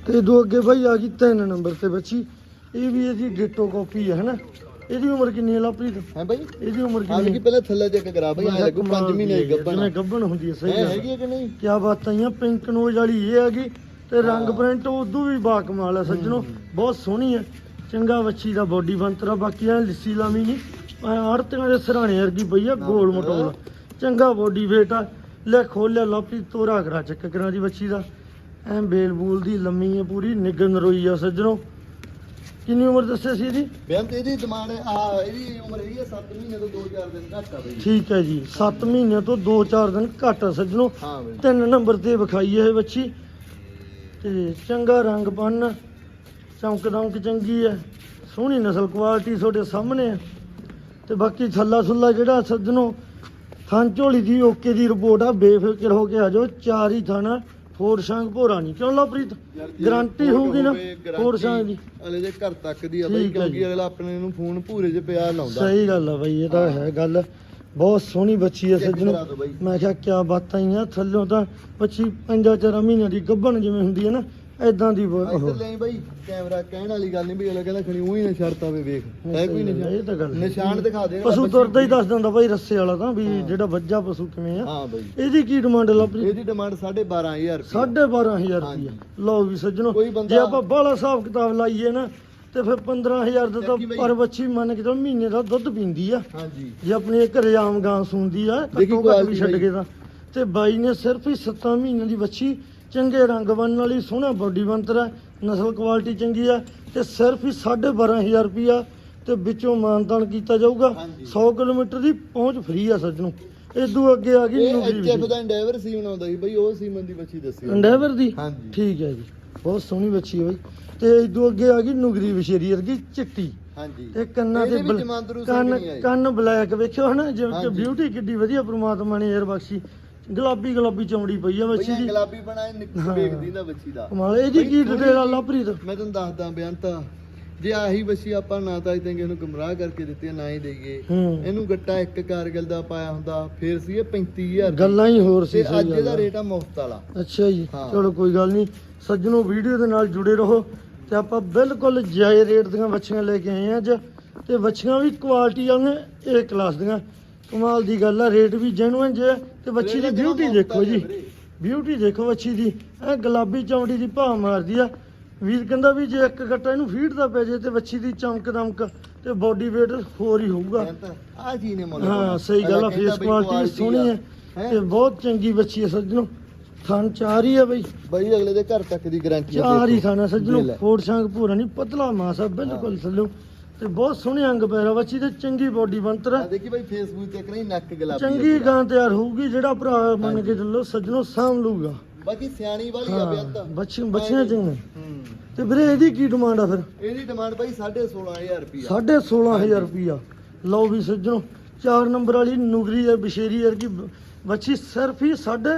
ਤੇ ਦੋ ਅੱਗੇ ਬਾਈ ਆ ਗਈ ਤਿੰਨ ਨੰਬਰ ਤੇ ਬੱਚੀ। ਇਹ ਵੀ ਇਹਦੀ ਡਿਟੋ ਕਾਪੀ ਹੈ ਹਨਾ? ਇਹਦੀ ਉਮਰ ਕਿੰਨੀ ਹੈ ਲਵਪ੍ਰੀਤ? ਹੈ ਬਈ। ਇਹਦੀ ਉਮਰ ਆ ਕਿੰਨੀ ਦੇਖੀ ਪਹਿਲਾਂ ਥੱਲੇ ਚੈੱਕ ਕਰਾ ਬਈ ਆ ਲੱਗੂ 5 ਮਹੀਨੇ ਦੀ ਗੱਭਣ ਜਿਵੇਂ ਗੱਭਣ ਹੁੰਦੀ ਹੈ ਸਹੀ ਹੈ ਗੱਲ ਹੈਗੀ ਆ ਕਿ ਨਹੀਂ? ਕਿਆ ਬਾਤਾਂ ਆਈਆਂ ਪਿੰਕ ਨੋਜ਼ ਵਾਲੀ ਇਹ ਹੈਗੀ ਤੇ ਰੰਗ ਹਾਂ। ਪ੍ਰਿੰਟ ਉਦੋਂ ਵੀ ਬਾ ਕਮਾਲ ਹੈ ਸੱਜਣੋ। ਹੂੰ। ਬਹੁਤ ਸੋਹਣੀ ਹੈ। ਚੰਗਾ ਬੱਚੀ ਦਾ ਬੋਡੀ ਬੰਤਰਾ ਬਾਕੀ ਐ ਲਿੱਸੀ ਲਾਮੀ ਨਹੀਂ। ਆੜਤੀਆਂ ਦੇ ਸਰਾਣੇ ਵਰਗੀ ਪਈ ਆ ਗੋਲ ਹਾਂ। ਮਟੋਲ। ਚੰਗਾ ਬੋਡੀ ਵੇਟ ਆ। ਲੈ ਖੋਲਿਆ ਲਾਪੀ ਤੋਰਾ ਕਰਾ ਚੱਕ ਕਰਾਂ ਦੀ ਬੱਚੀ ਦਾ। ਐ ਬੇਲ ਬੂਲ ਦੀ ਲੰਮੀ ਹੈ ਪੂਰੀ ਨਿਗਨ ਰੋਈ ਆ ਸੱਜਣੋ। ਕਿੰਨੀ ਉਮਰ ਦੱਸਿਆ ਸੀ ਇਹਦੀ? ਬਿਆਨ ਤੇ ਇਹਦੀ ਡਿਮਾਂਡ ਹੈ ਆ ਇਹਦੀ ਉਮਰ ਹੈਗੀ ਹੈ 7 ਮਹੀਨੇ ਤੋਂ 2-4 ਦਿਨ ਘੱਟ ਆ ਬਈ। ਠੀਕ ਹੈ ਜੀ 7 ਮਹੀਨੇ ਤੋਂ 2-4 ਦਿਨ ਘੱਟ ਆ ਸੱਜਣੋ। ਹਾਂ ਬਈ। ਤਿੰਨ ਨੰਬਰ ਤੇ ਵਿਖਾਈ ਹੈ ਇਹ ਬੱਚੀ। ਤੇ ਚੰਗਾ ਰੰਗ ਬੰਨ ਚਮਕ ਦਮਕ ਚੰਗੀ ਹੈ। ਸੋਹਣੀ ਨਸਲ ਕੁਆਲਿਟੀ ਤੁਹਾਡੇ ਸਾਹਮਣੇ ਹੈ ਤੇ ਬਾਕੀ ਥੱਲਾ ਥੁੱਲਾ ਜਿਹੜਾ ਸੱਜਣੋ ਥਣ ਝੋਲੀ ਦੀ ਓਕੇ ਦੀ ਰਿਪੋਰਟ ਆ ਬੇਫਿਕਰ ਹੋ ਕੇ ਆ ਜਾਓ ਚਾਰ ਹੀ ਥਣ। ਫੋਰ ਸ਼ਾਂਗ ਭੋਰਾ ਨਹੀਂ। ਕਿਉਂ ਲਵਪ੍ਰੀਤ ਯਾਰ ਜੇ ਗਾਰੰਟੀ ਫੋਨ ਹੋਊਗੀ ਨਾ ਹੋਵੇ, ਸ਼ਾਂਗ ਦੀ। ਅਗਲੇ ਦੇ ਘਰ ਤੱਕ ਦੀ ਆ ਬਈ ਠੀਕ ਕਿਉਂਕਿ ਜੀ। ਅਗਲਾ ਆਪਣੇ ਨੂੰ ਫੋਨ ਭੂਰੇ 'ਚ ਪਿਆ ਲਾਉਂਦਾ। ਸਹੀ ਗੱਲ ਆ ਬਾਈ ਇਹ ਤਾਂ ਹੈ। ਗੱਲ। ਬਹੁਤ ਸੋਹਣੀ ਬੱਚੀ ਚੈੱਕ ਸੱਜਣੋ। ਕਰਾ ਦਿਓ ਬਾਈ। ਮੈਂ ਕਿਹਾ ਕਿਆ ਬਾਤਾਂ ਹੀ ਆ ਥੱਲੋਂ ਤਾਂ ਬੱਚੀ ਪੰਜਾਂ ਚਾਰਾਂ ਮਹੀਨਿਆਂ ਦੀ ਗੱਭਣ ਜਿਵੇਂ ਹੁੰਦੀ ਹੈ ਨਾ। ਐਦਾਂ ਦੀ ਬ- ਉਹ ਇੱਧਰ ਲਈ ਬਾਈ ਕੈਮਰਾ ਕਹਿਣ ਵਾਲੀ ਗੱਲ ਨਹੀਂ ਵੀ ਅਗਲਾ ਕਹਿੰਦਾ ਖਣੀ ਉਹੀ ਨਾ ਛੱਡਤਾ ਵੇ ਵੇਖ। ਹੈ ਕੋਈ ਇਹ ਤਾਂ ਨਿਸ਼ਾਨ ਗੱਲ ਹੈ। ਨਿਸ਼ਾਨ ਦਿਖਾ ਦੇ ਪਸ਼ੂ ਤੁਰਦਾ ਹੀ ਦੱਸ ਦਿੰਦਾ ਬਾਈ ਰੱਸੇ ਵਾਲਾ ਤਾਂ ਵੀ। ਜਿਹੜਾ ਵੱਜਾ ਪਸ਼ੂ ਕਿਵੇਂ ਆ। ਹਾਂ ਬਾਈ। ਇਹਦੀ ਕੀ ਡਿਮਾਂਡ ਲੱਭੀ ਇਹਦੀ ਡਿਮਾਂਡ 12500 ਰੁਪਏ 12500 ਹਾਂਜੀ। ਰੁਪਇਆ ਲਓ ਵੀ ਸੱਜਣੋ ਕੋਈ ਬੰਦਾ- ਜੇ ਆਪਾਂ ਬਾਹਲਾ ਹਿਸਾਬ ਕਿਤਾਬ ਲਾਈਏ ਨਾ ਤੇ ਫਿਰ 15000 ਦਾ ਤਾਂ ਦੇਖੀ ਬਾਈ। ਪਰ ਬੱਚੀ ਮੰਨ ਕੇ ਚੱਲ ਮਹੀਨੇ ਦਾ ਦੁੱਧ ਪੀਂਦੀ ਆ। ਹਾਂਜੀ। ਜੇ ਆਪਣੀ ਇਹ ਘਰੇ ਆਮ ਗਾਂ ਸੁਣਦੀ ਆ ਦੇਖੀ ਘੱਟੋ ਘੱਟ ਵੀ quality ਛੱਡ ਬਾਈ। ਕੇ ਤਾਂ। ਤੇ ਬਾਈ ਨੇ ਸਿਰਫ ਹੀ 7 ਮਹੀਨਿਆਂ ਦੀ ਬੱਚੀ ਚੰਗੇ ਰੰਗ ਬੰਨ ਵਾਲੀ ਸੋਹਣਾ ਬੋਡੀ ਬੰਤਰ ਹੈ ਨਸਲ ਕੁਆਲਿਟੀ ਚੰਗੀ ਆ ਤੇ ਸਿਰਫ ਹੀ 12500 ਰੁਪਿਆ ਤੇ ਵਿੱਚੋਂ ਮਾਨਤਾਨ ਕੀਤਾ ਜਾਊਗਾ। ਹਾਂਜੀ। 100 ਕਿਲੋਮੀਟਰ ਦੀ ਪਹੁੰਚ ਫ੍ਰੀ ਆ ਸੱਜਣੋ। ਇਦੋਂ ਅੱਗੇ ਆ ਗਈ ਇਹ ਨੂਗਰੀ ਐਚਐਫ ਦਾ ਐਂਡੇਵਰ ਸੀ ਬਣਾਉਂਦਾ ਸੀ ਬਾਈ ਉਹ ਸੀਮਨ ਦੀ ਬੱਚੀ ਦੱਸੀ ਅੰਡੇਵਰ ਦੀ? ਹਾਂਜੀ। ਠੀਕ ਹੈ ਜੀ। ਬਹੁਤ ਸੋਹਣੀ ਬੱਚੀ ਹੈ ਬਾਈ। ਤੇ ਇਦੋਂ ਅੱਗੇ ਆ ਗਈ ਨੁਗਰੀ ਵਿਸ਼ੇਰੀ ਵਰਗੀ ਚਿੱਟੀ। ਹਾਂਜੀ। ਤੇ ਕੰਨਾਂ ਤੇ ਮੰਦਰੂ ਕੰਨ। ਕੰਨ ਬਲੈਕ ਵੇਖਿਓ ਹਨਾ ਜਿਵੇਂ ਕਿ। ਬਿਊਟੀ ਕਿੱਡੀ ਵਧੀਆ ਪ੍ਰਮਾਤਮਾ ਨੇ ਏਅਰ ਬਖਸ਼ੀ ਗੁਲਾਬੀ ਗੁਲਾਬੀ ਚਮੜੀ ਪਈ ਆ ਬੱਚੀ ਦੀ। ਗੁਲਾਬੀ ਬਣਾਏ। ਵੇਖਦੀ ਨਾ ਬੱਚੀ ਦਾ। ਕਮਾਲ ਇਹਦੀ ਕੀ ਡਿਟੇਲ ਆ ਲਵਪ੍ਰੀਤ ਮੈਂ ਤੁਹਾਨੂੰ ਦੱਸਦਾ ਬਿਆਨ ਤਾਂ ਜੇ ਆਹੀ ਬੱਚੀ ਆਪਾਂ ਨਾ ਤਾਂ ਇਦਾਂ ਕਿਸੇ ਨੂੰ ਗੁੰਮਰਾਹ ਕਰਕੇ ਦਿੱਤੀ ਨਾ ਹੀ ਦੇਈਏ। ਇਹਨੂੰ ਗੱਟਾ ਇੱਕ ਕਾਰਗਿਲ ਦਾ ਪਾਇਆ ਹੁੰਦਾ ਫੇਰ ਸੀ ਇਹ 35000 ਗੱਲਾਂ ਹੀ ਹੋਰ ਸੀ ਅੱਜ ਇਹਦਾ। ਰੇਟ ਆ ਮੁਫਤ ਵਾਲਾ। ਅੱਛਾ ਜੀ। ਚਲੋ ਕੋਈ ਗੱਲ ਨਹੀਂ ਸੱਜਣੋ ਵੀਡੀਓ ਦੇ ਨਾਲ ਜੁੜੇ ਰਹੋ ਤੇ ਆਪਾਂ ਬਿਲਕੁਲ ਜਾਇਜ਼ ਰੇਟ ਦੀਆਂ ਵੱਛੀਆਂ ਲੈ ਕੇ ਆਏ ਆ ਅੱਜ। ਤੇ ਵੱਛੀਆਂ ਵੀ ਕੁਆਲਿਟੀ ਵਾਲੀਆਂ ਏ ਕਲਾਸ ਦੀਆਂ। ਕਮਾਲ ਦੀ ਗੱਲ ਆ ਰੇਟ ਵੀ ਜੈਨੂਇਨ ਜੇ ਤੇ ਵੱਛੀ ਦੀ ਬਿਊਟੀ ਦੇਖੋ ਆ ਜੀ। ਬਿਊਟੀ ਦੇਖੋ ਵੱਛੀ ਦੀ। ਐ ਗੁਲਾਬੀ ਚੌਂਡੀ ਦੀ ਭਾਅ ਮਾਰਦੀ ਆ। ਵੀਰ ਕਹਿੰਦਾ ਵੀ ਜੇ ਇੱਕ ਗੱਟਾ ਇਹਨੂੰ ਫੀਡ ਦਾ ਪੈ ਜੇ ਤੇ ਵੱਛੀ ਦੀ ਚਮਕ ਦਮਕ ਤੇ ਬੋਡੀ weight ਹੋਰ ਹੀ ਹੋਊਗਾ। ਆ ਨੇ ਮੁੱਲ ਹਾਂ। ਸਹੀ ਗੱਲ ਆ ਫੇਸ ਕੁਆਲਿਟੀ ਸੋਹਣੀ ਹੈ ਹੈਂ? ਤੇ ਬਹੁਤ ਚੰਗੀ ਬੱਚੀ ਹੈ ਸੱਜਣੋ। ਥਣ ਚਾਰ ਹੀ ਹੈ ਬਈ। ਬਈ ਅਗਲੇ ਦੇ ਘਰ ਤੱਕ ਦੀ ਗਾਰੰਟੀ ਚਾਰ ਹੀ ਖਾਣਾ ਸੱਜਣੋ। ਫੋੜ ਸ਼ਾਂਗ ਪੂਰਾ ਨਹੀਂ ਪਤਲਾ ਮਾਸਾ ਬਿਲਕੁਲ ਥੱਲੋਂ। ਤੇ ਬਹੁਤ ਸੋਹਣੇ ਅੰਗ ਪੈਰਾ ਬੱਚੀ ਤੇ ਚੰਗੀ ਬੋਡੀ ਬਣਤਰ ਆ। ਹੈ ਦੇਖੀ ਬਈ ਫੇਸਬੁੱਕ ਤੇ ਕਰੀ ਨੱਕ ਗੁਲਾਬੀ ਚੰਗੀ ਪੂਰਾ। ਗਾਂ ਤਿਆਰ ਹੋਊਗੀ ਜਿਹੜਾ ਭਰਾ ਮੰਨ ਕੇ ਚੱਲੋ ਸੱਜਣੋ ਸਾਂਭ ਲੂਗਾ ਬਾਕੀ ਸਿਆਣੀ ਵਾਲੀ ਆ ਹਾਂ ਬੱਚੀ ਬੱਚੀਆਂ ਚੰਗੀਆਂ। ਹੂੰ। ਤੇ ਵੀਰੇ ਇਹਦੀ ਕੀ ਡਿਮਾਂਡ ਆ ਫਿਰ? ਇਹਦੀ ਡਿਮਾਂਡ ਬਾਈ 16500 ਰੁਪਿਆ ਸਾਢੇ 16000 ਰੁਪਿਆ ਲਓ ਵੀ ਸੱਜਣੋ 4 ਨੰਬਰ ਵਾਲੀ ਨੁਗਰੀ ਹੈ ਬਸ਼ੇਰੀ ਵਰਗੀ। ਬ- ਬੱਚੀ ਸਿਰਫ ਹੀ ਸਾਢੇ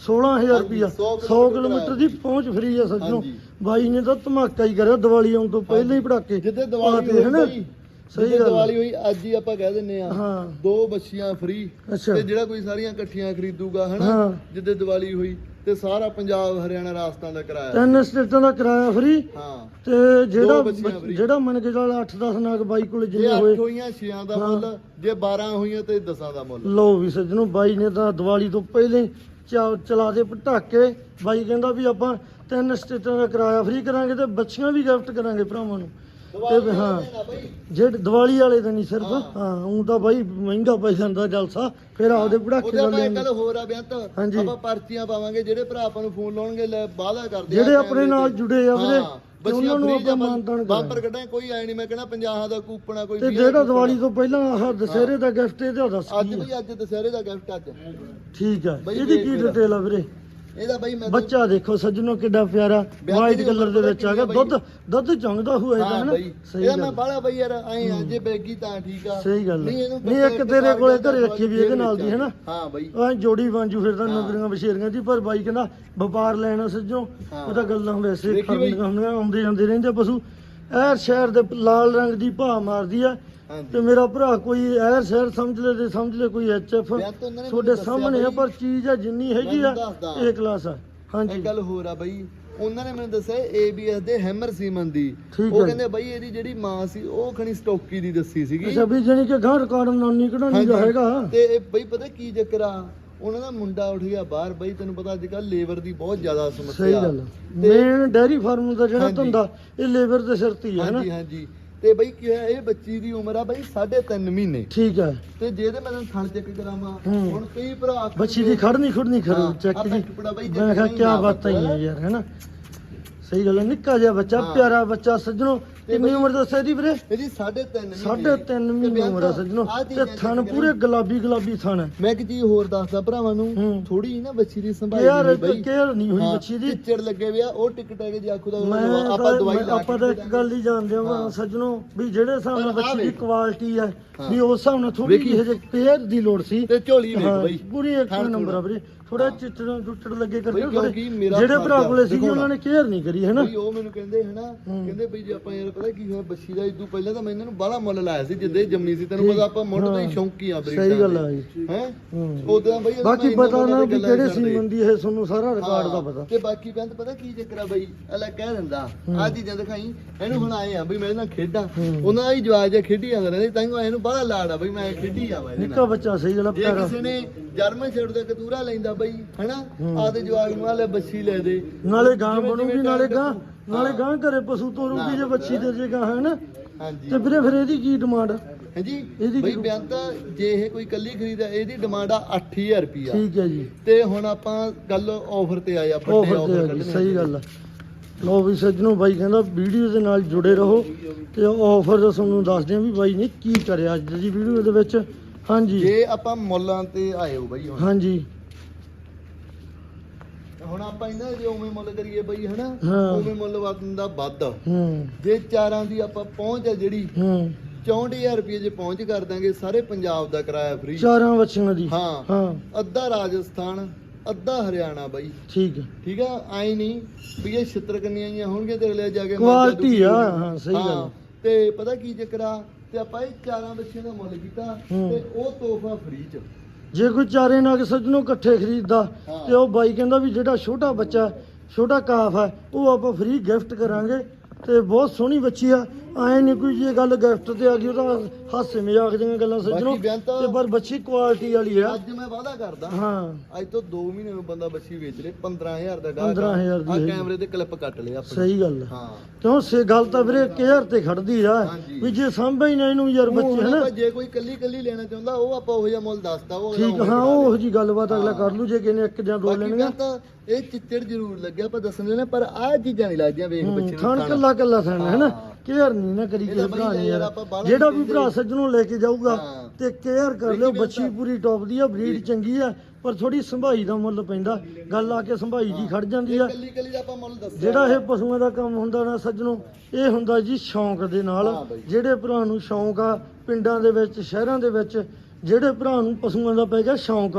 16000 ਰੁਪਿਆ ਸੌ 100 ਕਿਲੋਮੀਟਰ ਦੀ ਪਹੁੰਚ ਫਰੀ ਹੈ ਸੱਜਣੋ। ਹਾਂਜੀ। ਬਾਈ ਨੇ ਤਾਂ ਧਮਾਕਾ ਹੀ ਕਰਿਆ ਦੀਵਾਲੀ ਆਉਣ ਤੋਂ ਪਹਿਲਾਂ ਹੀ ਪੜਾਕੇ ਜਿੱਦੇ ਦੀਵਾਲੀ ਪਾਤੇ, ਹੋਈ ਹਨਾ? ਸਹੀ ਜਿੱਦੇ ਗੱਲ ਦੀਵਾਲੀ ਹੋਈ ਅੱਜ ਹੀ ਆਪਾਂ ਕਹਿ ਦਿੰਨੇ ਆ ਹਾਂ। ਦੋ ਬੱਚੀਆਂ ਫ੍ਰੀ ਅੱਛਾ। ਤੇ ਜਿਹੜਾ ਕੋਈ ਸਾਰੀਆਂ ਇਕੱਠੀਆਂ ਖਰੀਦੂਗਾ ਹਾਂ। ਹਨਾ ਜਿੱਦੇ ਦੀਵਾਲੀ ਹੋਈ ਤੇ ਸਾਰਾ ਪੰਜਾਬ ਹਰਿਆਣਾ ਰਾਜਸਥਾਨ ਦਾ ਕਿਰਾਇਆ। ਤਿੰਨ ਸਟੇਟਾਂ ਦਾ ਕਿਰਾਇਆ ਫਰੀ ਹਾਂ। ਤੇ ਜਿਹੜਾ ਦੋ ਬੱਚੀਆਂ free। ਜਿਹੜਾ ਮੰਨ ਕੇ ਚੱਲ 8-10 ਨਾਗ ਬਾਈ ਕੋਲ ਜੇ ਜਿੰਨੇ 8 ਹੋਏ। ਹੋਈਆਂ 6 ਦਾ ਹਾਂ। ਮੁੱਲ ਜੇ 12 ਹੋਈਆਂ ਤੇ 10 ਦਾ ਮੁੱਲ। ਲਓ ਵੀ ਸੱਜਣੋ ਬਾਈ ਨੇ ਤਾਂ ਦੀਵਾਲੀ ਤੋਂ ਪਹਿਲਾਂ ਚਾ- ਚਲਾ ਦੇ ਪਟਾਕੇ। ਬਾਈ ਕਹਿੰਦਾ ਵੀ ਆਪਾਂ ਤਿੰਨ ਸਟੇਟਾਂ ਦਾ ਕਿਰਾਇਆ ਫ੍ਰੀ ਕਰਾਂਗੇ ਤੇ ਬੱਚੀਆਂ ਵੀ ਗਿਫਟ ਕਰਾਂਗੇ ਭਰਾਵਾਂ ਨੂੰ ਤੇ ਹਾਂ। ਦਿਨ ਆ ਜਿਹੜੇ ਦੀਵਾਲੀ ਵਾਲੇ ਤਾਂ ਨਹੀਂ ਸਿਰਫ ਹਾਂ। ਹਾਂ ਉਹ ਤਾਂ ਬਾਈ ਮਹਿੰਗਾ ਪੈ ਜਾਂਦਾ ਜਲਸਾ ਫਿਰ ਆਪਦੇ ਪਟਾਕੇ ਉਹਦੇ ਲਾ ਆਪਾਂ ਇੱਕ ਲੈਂਦੇ ਗੱਲ ਹੋਰ ਆ ਬਿਆੰਤ ਹਾਂਜੀ। ਆਪਾਂ ਪਰਚੀਆਂ ਪਾਵਾਂਗੇ ਜਿਹੜੇ ਭਰਾ ਆਪਾਂ ਨੂੰ ਫੋਨ ਲਾਉਣਗੇ ਲੈ ਵਾਅਦਾ ਕਰਦੇ ਜਿਹੜੇ ਆਪਣੇ ਨਾਲ ਜੁੜੇ ਆ ਵੀਰੇ ਬੱਚੀਆਂ ਉਹਨਾਂ ਨੂੰ ਆਪਾਂ ਮਾਨਤਾਨ ਬੰਪਰ ਕੱਢਾਂ ਕੋਈ ਆਏ ਨਹੀਂ ਮੈਂ ਕਹਿੰਦਾ 50 ਦਾ ਕੂਪਨ ਆ ਕੋਈ ਤੇ 20 ਦਾ ਜਿਹੜਾ ਆ। ਦੀਵਾਲੀ ਤੋਂ ਪਹਿਲਾਂ ਆਹ ਦਸ਼ਹਰੇ ਦਾ ਗਿਫਟ ਇਹਦਾ ਦੱਸ ਅੱਜ ਵੀ ਹੈ ਅੱਜ ਦਸ਼ਹਰੇ ਦਾ ਗਿਫਟ ਅੱਜ ਠੀਕ ਹੈ ਬਈ ਇਹਦੀ ਕੀ। ਡਿਟੇਲ ਆ ਵੀਰੇ ਇਹਦਾ ਬਾਈ ਮੈਂ ਬੱਚਾ ਦੇਖੋ ਸੱਜਣੋ ਕਿੱਡਾ ਪਿਆਰਾ ਵਿਆਹ ਵਾਈਟ ਦੀ ਕਲਰ ਦੇ ਉਮਰ ਵਿੱਚ ਆ ਗਿਆ। ਦੁੱਧ ਦੁੱਧ ਚੰਗਦਾ ਹੋਇਆ ਇਹਦਾ ਹਾਂ ਹਨਾ ਬਾਈ। ਸਹੀ ਇਹਦਾ ਮੈਂ ਗੱਲ। ਬਾਹਲਾ ਬਈ ਯਾਰ ਐ ਆ ਜੇ ਬੈਗੀ ਤਾਂ ਠੀਕ ਆ। ਸਹੀ ਗੱਲ। ਆ। ਇਹਨੂੰ ਨਹੀਂ, ਇੱਕ ਬੰਦਾ ਤੇਰੇ ਕੋਲੇ ਘਰੇ ਰੱਖੀ ਵੀ ਇਹਦੇ ਨਾਲ ਦੀ, ਹਨਾ? ਹਾਂ ਬਾਈ। ਆ ਜੋੜੀ ਵਾਂਜੂ ਫਿਰਦਾ ਹਾਂ। ਨਗਰੀਆਂ ਬਸ਼ੇਰੀਆਂ ਦੀ ਪਰ ਬਾਈ ਕਹਿੰਦਾ ਵਪਾਰ ਲੈਣਾ ਸੱਜੋ ਹਾਂ। ਉਹਦਾ ਗੱਲਾਂ ਵੈਸੇ ਦੇਖੀ ਬਾਈ। ਹੁੰਦੀਆਂ ਆਉਂਦੇ ਜਾਂਦੇ ਰਹਿੰਦੇ ਪਸ਼ੂ। ਐਰ ਸ਼ਹਿਰ ਦੇ ਲਾਲ ਰੰਗ ਦੀ ਭਾ ਮਾਰਦੀ ਆ। ਤੇ ਮੇਰਾ ਭਰਾ ਕੋਈ ਐਰ ਸ਼ਹਿਰ ਸਮਝ ਲੈ ਤੇ ਸਮਝ ਲੈ ਕੋਈ ਐਚਐਫ ਤੁਹਾਡੇ ਸਾਹਮਣੇ ਆ। ਪਰ ਚੀਜ਼ ਆ ਜਿੰਨੀ ਹੈਗੀ ਆ। ਇਹ ਕਲਾਸ ਆ। ਹਾਂਜੀ। ਇੱਕ ਗੱਲ ਹੋਰ ਆ ਬਾਈ ਉਹਨਾਂ ਨੇ ਮੈਨੂੰ ਦੱਸਿਆ ABS ਦੇ ਹੈਮਰ ਸੀਮਨ ਦੀ। ਉਹ। ਕਹਿੰਦੇ ਬਾਈ ਇਹਦੀ ਜਿਹੜੀ ਮਾਂ ਸੀ ਉਹ ਖਣੀ ਸਟੋਕੀ ਦੀ ਦੱਸੀ ਸੀਗੀ। ਅੱਛਾ ਵੀ ਜਾਨੀ ਕਿ ਗਾਂ ਰਿਕਾਰਡ ਨਾਨੀ ਕਢਾਉਣੀ ਦਾ। ਹੈਗਾ। ਤੇ ਇਹ ਬਈ ਪਤਾ ਕੀ ਚੱਕਰ ਆ ਉਹਨਾਂ ਦਾ ਮੁੰਡਾ ਉੱਠ ਗਿਆ ਬਾਹਰ ਬਈ ਤੈਨੂੰ ਪਤਾ ਅੱਜ ਕੱਲ ਲੇਬਰ ਦੀ ਬਹੁਤ ਜ਼ਿਆਦਾ ਸਮੱਸਿਆ। ਸਹੀ ਗੱਲ ਮੇਨ ਡੈਰੀ ਫਾਰਮ ਦਾ ਜਿਹੜਾ। ਧੰਦਾ ਇਹ ਲੇਬਰ ਦੇ ਸਿਰ ਤੇ ਹੀ ਹੈ ਨਾ। ਹਾਂਜੀ ਹਾਂਜੀ। ਤੇ ਬਈ ਕੀ ਹੋਇਆ ਇਹ ਬੱਚੀ ਦੀ ਉਮਰ ਆ ਬਈ 3.5 ਮਹੀਨੇ ਠੀਕ ਹੈ ਤੇ ਜਿਹਦੇ ਮੈਂ ਥਣ ਚੈੱਕ ਕਰਾਵਾਂ ਹੂੰ। ਹੁਣ ਕਈ ਭਰਾ ਆਖਣਗੇ- ਬੱਚੀ ਦੀ ਖੜਨੀ ਖੁੜਨੀ ਖੜੋ ਹਾਂ, ਚੈੱਕ ਬੜਾ ਬਾਈ ਮੈਂ ਕਿਹਾ ਦੇਖਣਾ ਹੀ ਕੀ ਨਾ ਬਾਤਾਂ ਹੀ ਬੱਚਾ। ਆ ਯਾਰ ਹੈਨਾ ਸਹੀ ਗੱਲ ਹੈ ਨਿੱਕਾ ਜਿਹਾ ਬੱਚਾ ਹਾਂ। ਪਿਆਰਾ ਬੱਚਾ ਸੱਜਣੋ ਕਿੰਨੀ ਉਮਰ ਦੱਸਿਆ ਦੀ ਵੀਰੇ ਇਹਦੀ 3.5 ਮਹੀਨੇ ਸਾਢੇ ਤਿੰਨ ਮਹੀਨੇ ਉਮਰ ਆ ਸੱਜਣੋ ਤੇ ਥਣ ਪੂਰੇ ਗੁਲਾਬੀ ਗੁਲਾਬੀ ਥਣ ਹੈ ਮੈਂ ਇੱਕ ਚੀਜ਼ ਹੋਰ ਦੱਸਦਾ ਭਰਾਵਾਂ ਨੂੰ ਹੂੰ। ਥੋੜੀ ਨਾ ਬੱਚੀ ਦੀ ਸੰਭਾਲ ਯਾਰ ਕੇਅਰ ਨਹੀਂ ਹੋਈ ਹਾਂ, ਬੱਚੀ ਦੀ ਚਿੱਚੜ ਲੱਗੇ ਵਿਆ ਉਹ ਟਿਕਟ ਹੈਗੇ ਜੇ ਆਖੂ ਦਾ ਆਪਾਂ ਦਵਾਈ ਆਪਾਂ ਕੇ ਤਾਂ ਇੱਕ। ਗੱਲ ਹੀ ਜਾਣਦੇ ਹਾਂ ਹਾਂ। ਸੱਜਣੋ ਵੀ ਜਿਹੜੇ ਹਿਸਾਬ ਨਾਲ ਬੱਚੀ ਦੀ। ਕੁਆਲਿਟੀ ਹੈ ਹਾਂ। ਵੀ ਉਸ ਹਿਸਾਬ ਨਾਲ ਥੋੜੀ। ਜਿਹੀ ਹਜੇ ਪੇਅਰ ਦੀ ਲੋੜ ਸੀ ਤੇ ਝੋਲੀ ਵੇਖ ਹਾਂ, ਬਈ ਪੂਰੀ ਇੱਕ ਨੰਬਰ ਆ ਵੀਰੇ ਥੋੜਾ ਚਿੱਟੜ ਟੁੱਟੜ ਲੱਗੇ ਕਰਕੇ ਬਈ ਥੋੜ੍ਹੇ- ਕਿਉਂਕਿ ਮੇਰਾ ਜਿਹੜੇ ਭਰਾ ਆ, ਕੋਲੇ ਦੇਖੋ ਉਹਨਾਂ ਨੇ ਕੇਅਰ ਨਹੀਂ ਕਰੀ ਹੈ ਨਾ ਬਈ ਉਹ ਮੈਨੂੰ ਕਹਿੰਦੇ ਹਨਾ। ਕਹਿੰਦੇ ਬਈ ਜੇ ਆਪਾਂ ਯਾਰ ਪਤਾ ਕੀ ਹੋਇਆ ਬੱਚੀ ਦਾ ਇਦੋਂ ਪਹਿਲਾਂ ਤਾਂ ਮੈਂ ਇਹਨਾਂ ਨੂੰ ਬਾਹਲਾ ਮੁੱਲ ਲਾਇਆ ਸੀ ਜਿੱਦੇ ਜੰਮੀ ਸੀ ਤੈਨੂੰ ਪਤਾ ਆਪਾਂ ਮੁੱਢ ਤੋਂ ਹੀ। ਸ਼ੌਂਕੀ ਆ ਸਹੀ ਗੱਲ ਆ ਜੀ। ਹੈ? ਉਦਾਂ ਬਈ ਬਾਕੀ ਪਤਾ ਨਾ ਵੀ ਕਿਹੜੇ ਸੀਮਨ ਦੀ ਇਹ ਤੁਹਾਨੂੰ ਸਾਰਾ ਰਿਕਾਰਡ ਦਾ ਪਤਾ। ਤੇ ਬਾਕੀ ਬੰਦ ਪਤਾ ਕੀ ਚੱਕਰ ਆ ਬਈ? ਅਲਾ ਕਹਿ ਦਿੰਦਾ। ਆ ਚੀਜ਼ਾਂ ਦਿਖਾਈ ਇਹਨੂੰ ਹੁਣ ਆਏ ਆ ਬਈ ਮੇਰੇ ਨਾਲ ਖੇਡਾਂ। ਉਹਨਾਂ ਦਾ ਹੀ ਜਵਾਜ ਜਿਹਾ ਖੇਡੀ ਜਾਂਦੇ ਰਹਿੰਦੇ ਤਾਂ ਇਹਨੂੰ ਬੜਾ ਲਾੜ ਆ ਬਈ ਮੈਂ ਖੇਡੀ ਜਾਵਾਂ ਇਹਦੇ ਨਿੱਕਾ ਬੱਚਾ ਸਹੀ ਗੱਲ ਆ ਜੇ ਪਿਆਰਾ ਕਿਸੇ ਨੇ ਜਰਮਨ ਛੱਡ ਦੇ ਕਤੂਰਾ ਲੈਂਦਾ ਬਈ ਹਨਾ। ਆਦੇ ਜਵਾਗ ਨੂੰ ਆਲੇ ਲੈ ਦੇ। ਨਾਲੇ ਗਾਂ ਬਣੂਗੀ ਨਾਲੇ ਗਾਂ। ਨਾਲੇ। ਗਾਂ ਘਰੇ ਪਸ਼ੂ ਤੋਰੂਗੀ ਜੇ ਬੱਚੀ ਦੇ ਜੇ ਗਾਂ ਹੈ ਨਾ ਹਾਂਜੀ। ਤੇ ਵੀਰੇ ਫਿਰ ਇਹਦੀ ਕੀ ਡਿਮਾਂਡ? ਹਾਂਜੀ। ਬਈ ਕੀ- ਬਿਆਨ ਤਾਂ ਜੇ ਇਹ ਕੋਈ ਕੱਲੀ ਖਰੀਦਾ ਇਹਦੀ ਡਿਮਾਂਡ ਆ 8000 ਰੁਪਿਆ ਠੀਕ ਹੈ ਜੀ। ਤੇ ਹੁਣ ਆਪਾਂ ਗੱਲ ਆਫਰ ਤੇ ਆਏ ਆ ਵੱਡੇ ਆਫਰ ਕੱਢਣੇ ਸਹੀ ਗੱਲ ਆ। ਲੋ ਵੀ ਸੱਜਣੋ ਬਾਈ ਕਹਿੰਦਾ ਵੀਡੀਓ ਦੇ ਨਾਲ ਜੁੜੇ ਰਹੋ ਤੇ ਆਫਰ ਦਾ ਤੁਹਾਨੂੰ ਦੱਸਦੇ ਆ ਵੀ ਬਾਈ ਨੇ ਕੀ ਕਰਿਆ ਅੱਜ ਦੀ ਵੀਡੀਓ ਦੇ ਵਿੱਚ। ਹਾਂਜੀ। ਜੇ ਆਪਾਂ ਮੁੱਲਾਂ ਤੇ ਆਏ ਹੋ ਬਈ ਹਾਂਜੀ। ਹੁਣ ਆਪਾਂ ਇਹਨਾਂ ਦੇ ਉਵੇਂ ਮੁੱਲ ਕਰੀਏ ਬਈ ਹਨਾ? ਹਾਂ। ਉਵੇਂ ਮੁੱਲ ਵੱਧਦਾ ਵੱਧ। ਹੂੰ। ਜੇ ਚਾਰਾਂ ਦੀ ਆਪਾਂ ਪਹੁੰਚ ਆ ਜਿਹੜੀ ਹੂੰ। 64000 ਰੁਪਏ ਜੇ ਪਹੁੰਚ ਕਰ ਦਾਂਗੇ ਸਾਰੇ ਪੰਜਾਬ ਦਾ ਕਿਰਾਇਆ ਫ੍ਰੀ ਚਾਰਾਂ ਬੱਚੀਆਂ ਦੀ। ਹਾਂ। ਹਾਂ। ਅੱਧਾ ਰਾਜਸਥਾਨ ਅੱਧਾ ਹਰਿਆਣਾ ਬਾਈ। ਠੀਕ ਹੈ ਠੀਕ ਆ? ਆਈ ਨਹੀਂ ਵੀ ਇਹ ਛਿੱਤਰ ਕੰਨੀਆਂ ਹੀ ਹੋਣਗੇ ਤੇ ਅਗਲੇ ਜਾ ਕੇ ਕੁਆਲਿਟੀ ਦੁਖੀ ਆ। ਹਾਂ, ਸਹੀ ਗੱਲ। ਤੇ ਪਤਾ ਕੀ ਚੱਕਰ ਆ? ਤੇ ਆਪਾਂ ਇਹ ਚਾਰਾਂ ਬੱਚਿਆਂ ਦਾ ਮੁੱਲ ਕੀਤਾ ਹੂੰ। ਤੇ ਉਹ ਤੋਹਫਾ ਫ੍ਰੀ ਚ। ਜੇ ਕੋਈ ਚਾਰੇ ਨਗ ਸੱਜਣੋ ਇਕੱਠੇ ਖਰੀਦਦਾ। ਤੇ ਉਹ ਬਾਈ ਕਹਿੰਦਾ ਵੀ ਜਿਹੜਾ ਛੋਟਾ ਬੱਚਾ ਛੋਟਾ ਕਾਫ ਹੈ ਉਹ ਆਪਾਂ ਫ੍ਰੀ ਗਿਫਟ ਕਰਾਂਗੇ ਤੇ ਬਹੁਤ ਸੋਹਣੀ ਬੱਚੀ ਆ। ਐ ਨਹੀਂ ਕੋਈ ਜੇ ਗੱਲ ਗਿਫਟ ਤੇ ਆ ਗਈ ਉਹਦਾ ਹਾਸੇ ਮਜ਼ਾਕ ਦੀਆਂ ਗੱਲਾਂ ਸੱਜਣੋ ਬਾਕੀ ਤਾਂ- ਪਰ ਬੱਚੀ ਕੁਆਲਿਟੀ ਵਾਲੀ ਆ। ਅੱਜ ਮੈਂ ਵਾਅਦਾ ਕਰਦਾ ਹਾਂ। ਅੱਜ ਤੋਂ 2 ਮਹੀਨੇ ਨੂੰ ਬੰਦਾ ਬੱਚੀ ਵੇਚ ਲੇ 15000 ਦਾ ਗਾਹਕ 15,000 ਦੀ ਆ ਹੈਗੀ। ਕੈਮਰੇ ਤੇ ਕਲਿੱਪ ਕੱਟ ਲਿਆ ਆਪਣੇ। ਸਹੀ ਗੱਲ ਆ। ਹਾਂ। ਕਿਉਂ ਸੇ ਗੱਲ ਤਾਂ ਵੀਰੇ ਕੇਅਰ ਤੇ ਖੜਦੀ ਆ। ਹਾਂਜੀ। ਵੀ ਜੇ ਸਾਂਭੇ ਹੀ ਨਾ ਇਹਨੂੰ ਯਾਰ ਬੱਚੇ ਹੁਣ ਹਨਾ? ਆਪਾਂ ਜੇ ਕੋਈ ਕੱਲੀ ਕੱਲੀ ਲੈਣਾ ਚਾਹੁੰਦਾ ਉਹ ਆਪਾਂ ਉਹੋ ਜਿਹਾ ਮੁੱਲ ਦੱਸਦਾ ਉਹ ਅਗਲਾ ਠੀਕ ਹਾਂ ਬਣਾ ਉਹ। ਜੀ ਗੱਲਬਾਤ ਅਗਲਾ। ਕਰ ਲੂ ਜੇ ਕਿਨੇ ਇੱਕ ਜਾਂ ਦੋ ਬਾਕੀ ਲੈਣੀਆਂ। ਇਹ ਚਿੱਚੜ ਜ਼ਰੂਰ ਲੱਗਿਆ ਆਪਾਂ ਦੱਸਣ ਦੇ ਪਰ ਆਹ ਚੀਜ਼ਾਂ ਨਹੀਂ ਲੱਗਦੀਆਂ ਵੇਖ ਬੱਚੇ ਨੂੰ ਥਣ ਖਾਣਾ। ਕੱਲਾ ਕੱਲਾ ਥਣ ਹੈ ਨਾ? ਹਾਂ। ਕੇਅਰ ਨਹੀਂ ਨਾ ਕਰੀ ਕਿਸੇ ਭਰਾ ਨੇ ਯਾਰ। ਜਿਹੜਾ ਵੀ ਭਰਾ ਸੱਜਣੋਂ ਲੈ ਕੇ ਜਾਊਗਾ। ਤੇ ਕੇਅਰ ਕਰ ਲਿਓ ਬੱਚੀ ਪੂਰੀ ਟੌਪ ਦੀ ਆ ਬਰੀਡ ਚੰਗੀ ਆ ਪਰ ਥੋੜੀ ਸੰਭਾਈ ਦਾ ਮੁੱਲ ਪੈਂਦਾ। ਗੱਲ ਆ ਕੇ ਸੰਭਾਈ ਜੀ ਖੜ ਜਾਂਦੀ ਆ। ਜਿਹੜਾ ਇਹ ਪਸ਼ੂਆਂ ਦਾ ਕੰਮ ਹੁੰਦਾ ਨਾ ਸੱਜਣੋ ਇਹ ਹੁੰਦਾ ਜੀ ਸ਼ੌਂਕ ਦੇ ਨਾਲ। ਜਿਹੜੇ ਭਰਾ ਨੂੰ ਸ਼ੌਂਕ ਆ ਪਿੰਡਾਂ ਦੇ ਵਿੱਚ ਸ਼ਹਿਰਾਂ ਦੇ ਵਿੱਚ ਜਿਹੜੇ ਭਰਾ ਨੂੰ ਪਸ਼ੂਆਂ ਦਾ ਪੈ ਗਿਆ ਸ਼ੌਂਕ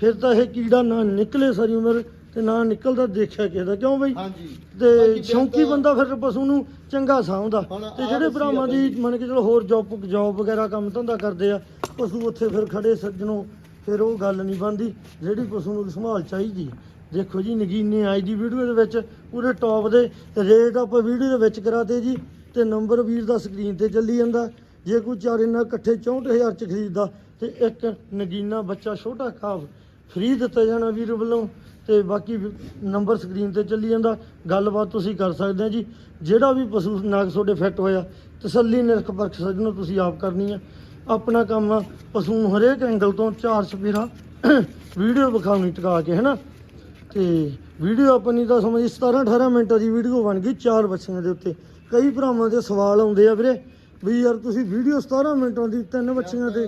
ਫਿਰ ਤਾਂ ਇਹ ਕੀੜਾ ਨਾ ਨਿਕਲੇ ਸਾਰੀ ਉਮਰ। ਤੇ ਨਾ ਨਿਕਲਦਾ ਦੇਖਿਆ ਕਿਸੇ ਦਾ। ਕਿਉਂ ਬਈ? ਹਾਂਜੀ। ਤੇ ਸ਼ੌਂਕੀ ਬੰਦਾ ਫਿਰ ਪਸ਼ੂ ਨੂੰ ਚੰਗਾ ਸਾਂਭਦਾ। ਤੇ ਜਿਹੜੇ ਭਰਾਵਾਂ ਦੀ। ਮੰਨ ਕੇ ਚਲੋ ਹੋਰ ਜੌਬ ਜੌਬ ਵਗੈਰਾ ਕੰਮ ਧੰਦਾ ਕਰਦੇ ਆ ਪਸ਼ੂ ਉੱਥੇ ਫਿਰ ਖੜੇ ਸੱਜਣੋਂ ਫਿਰ ਉਹ ਗੱਲ ਨਹੀਂ ਬਣਦੀ। ਜਿਹੜੀ ਪਸ਼ੂ ਨੂੰ ਸੰਭਾਲ ਚਾਹੀਦੀ। ਦੇਖੋ ਜੀ ਨਗੀਨੇ ਆਈ ਦੀ ਵੀਡੀਓ ਦੇ ਵਿੱਚ ਪੂਰੇ ਟੌਪ ਦੇ ਰੇਟ ਆਪਾਂ ਵੀਡੀਓ ਦੇ ਵਿੱਚ ਕਰਾਤੇ ਜੀ ਤੇ ਨੰਬਰ ਵੀਰ ਦਾ ਸਕਰੀਨ ਤੇ ਚੱਲੀ ਜਾਂਦਾ। ਜੇ ਕੋਈ ਚਾਰੇ ਨਾਲ ਇਕੱਠੇ 64000 ਚ ਖਰੀਦਦਾ ਤੇ ਇੱਕ ਨਗੀਨਾ ਬੱਚਾ ਛੋਟਾ ਖਾਬ ਫ੍ਰੀ ਦਿੱਤਾ ਜਾਣਾ ਵੀਰ ਵੱਲੋਂ। ਤੇ ਬਾਕੀ ਨੰਬਰ ਸਕਰੀਨ ਤੇ ਚੱਲੀ ਜਾਂਦਾ। ਗੱਲਬਾਤ ਤੁਸੀਂ ਕਰ ਸਕਦੇ ਆ ਜੀ। ਜਿਹੜਾ ਵੀ ਪਸ਼ੂ ਨਾਗ ਤੁਹਾਡੇ ਫਿੱਟ ਹੋਇਆ, ਤਸੱਲੀ ਨਿਰਖ ਪਰਖ ਸੱਜਣੋ, ਤੁਸੀਂ ਆਪ ਕਰਨੀ ਆ। ਆਪਣਾ ਕੰਮ ਆ, ਪਸ਼ੂ ਨੂੰ ਹਰੇਕ ਐਂਗਲ ਤੋਂ ਚਾਰ ਸਪੀਰਾ (coughs) ਵੀਡੀਓ ਵਿਖਾਉਣੀ ਟਿਕਾ ਕੇ, ਹੈਨਾ? ਤੇ ਵੀਡੀਓ ਆਪਣੀ ਤਾਂ ਸਮਝ 17 18 ਮਿੰਟਾਂ ਦੀ ਵੀਡੀਓ ਬਣ ਗਈ ਚਾਰ ਬੱਚਿਆਂ ਦੇ ਉੱਤੇ। ਕਈ ਭਰਾਵਾਂ ਦੇ ਸਵਾਲ ਆਉਂਦੇ ਆ ਵੀਰੇ, ਵੀ ਯਾਰ ਤੁਸੀਂ ਵੀਡੀਓ 17 ਮਿੰਟਾਂ ਦੀ ਤਿੰਨ ਬੱਚਿਆਂ ਤੇ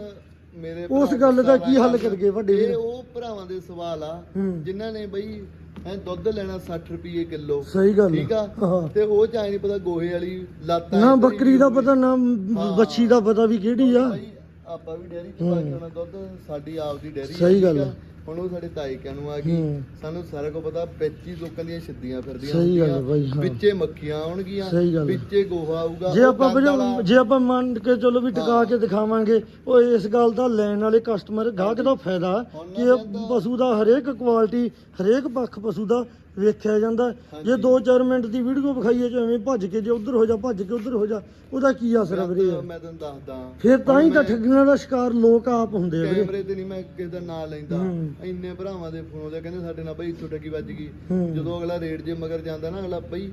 ਮੇਰੇ ਉਸ ਗੱਲ ਦਾ ਕੀ ਹੱਲ ਕਰਗੇ ਵੱਡੇ ਇਹ? ਉਹ ਭਰਾਵਾਂ ਦੇ ਸਵਾਲ ਆ। ਜਿਨ੍ਹਾਂ ਨੇ ਬਈ ਐ ਦੁੱਧ ਲੈਣਾ 60 ਰੁਪਏ ਕਿਲੋ ਸਹੀ ਗੱਲ ਠੀਕ ਆ ਤੇ ਉਹ ਚਾਹੇ ਨਹੀਂ ਪਤਾ ਗੋਹੇ ਵਾਲੀ ਲੱਤ ਨਾ ਬੱਕਰੀ ਦਾ ਪਤਾ ਨਾ। ਬੱਚੀ ਦਾ ਪਤਾ ਵੀ ਕਿਹੜੀ ਆ ਆਪਾਂ ਵੀ ਡੈਰੀ ਚ। ਪਾ ਕੇ ਆਉਣਾ ਦੁੱਧ ਸਾਡੀ ਆਪ ਦੀ ਡੈਰੀ ਸਹੀ ਗੱਲ ਆ। ਹੁਣ ਉਹ ਸਾਡੇ ਤਾਈ ਕਿਆਂ ਨੂੰ ਆ ਗਈ ਹੂੰ। ਸਾਨੂੰ ਸਾਰਾ ਕੁਝ ਪਤਾ ਵਿੱਚ ਹੀ ਲੋਕਾਂ ਦੀਆਂ ਛਿੱਦੀਆਂ ਫਿਰਦੀਆਂ ਸਹੀ ਗੱਲ ਹੁੰਦੀਆਂ, ਬਾਈ, ਹਾਂ। ਵਿੱਚੇ ਮੱਖੀਆਂ ਆਉਣਗੀਆਂ ਸਹੀ ਗੱਲ ਆ। ਵਿੱਚੇ ਗੋਹਾ ਆਊਗਾ ਜੇ ਉਹ ਆਪਾਂ ਗੰਦ ਵੀਰੇ- ਜੇ ਆਪਾਂ ਮੰਨ ਕੇ ਚਲੋ ਵੀ ਟਿਕਾ। ਕੇ ਦਿਖਾਵਾਂਗੇ ਉਹ ਇਸ ਗੱਲ ਦਾ ਲੈਣ ਵਾਲੇ ਕਸਟਮਰ ਗਾਹਕ ਦਾ ਫਾਇਦਾ ਕਿ ਇਹ ਪਸ਼ੂ ਦਾ ਹਰੇਕ ਕੁਆਲਿਟੀ ਹਰੇਕ ਪੱਖ ਪਸ਼ੂ ਦਾ ਵੇਖਿਆ ਜਾਂਦਾ ਜੇ ਹਾਂਜੀ। 2-4 ਮਿੰਟ ਦੀ ਵੀਡੀਓ ਵਿਖਾਈਏ ਜੇ ਐਵੇਂ ਭੱਜ ਕੇ ਜੇ ਉਧਰ ਹੋ ਜਾ ਭੱਜ ਕੇ ਉਧਰ ਹੋ ਜਾ ਉਹਦਾ ਕੀ ਅਸਰ ਆ ਵੀਰੇ? ਮੈਂ ਤੈਨੂੰ ਦੱਸਦਾ ਫਿਰ ਤਾਂ ਹੀ ਤਾਂ ਠੱਗੀਆਂ ਦਾ ਸ਼ਿਕਾਰ ਲੋਕ ਆਪ ਹੁੰਦੇ ਆ ਵੀਰੇ ਕੈਮਰੇ ਤੇ ਨਹੀਂ ਮੈਂ ਕਿਸੇ ਦਾ ਨਾਂ ਲੈਂਦਾ ਹੂੰ। ਇੰਨੇ ਭਰਾਵਾਂ ਦੇ ਫੋਨ ਆਉਂਦੇ ਕਹਿੰਦੇ ਸਾਡੇ ਨਾਲ ਬਈ ਇੱਥੋਂ ਠੱਗੀ ਵੱਜ ਗਈ ਹੂੰ। ਜਦੋਂ ਅਗਲਾ ਰੇਟ ਜੇ ਮਗਰ ਜਾਂਦਾ ਨਾ ਅਗਲਾ ਬਈ।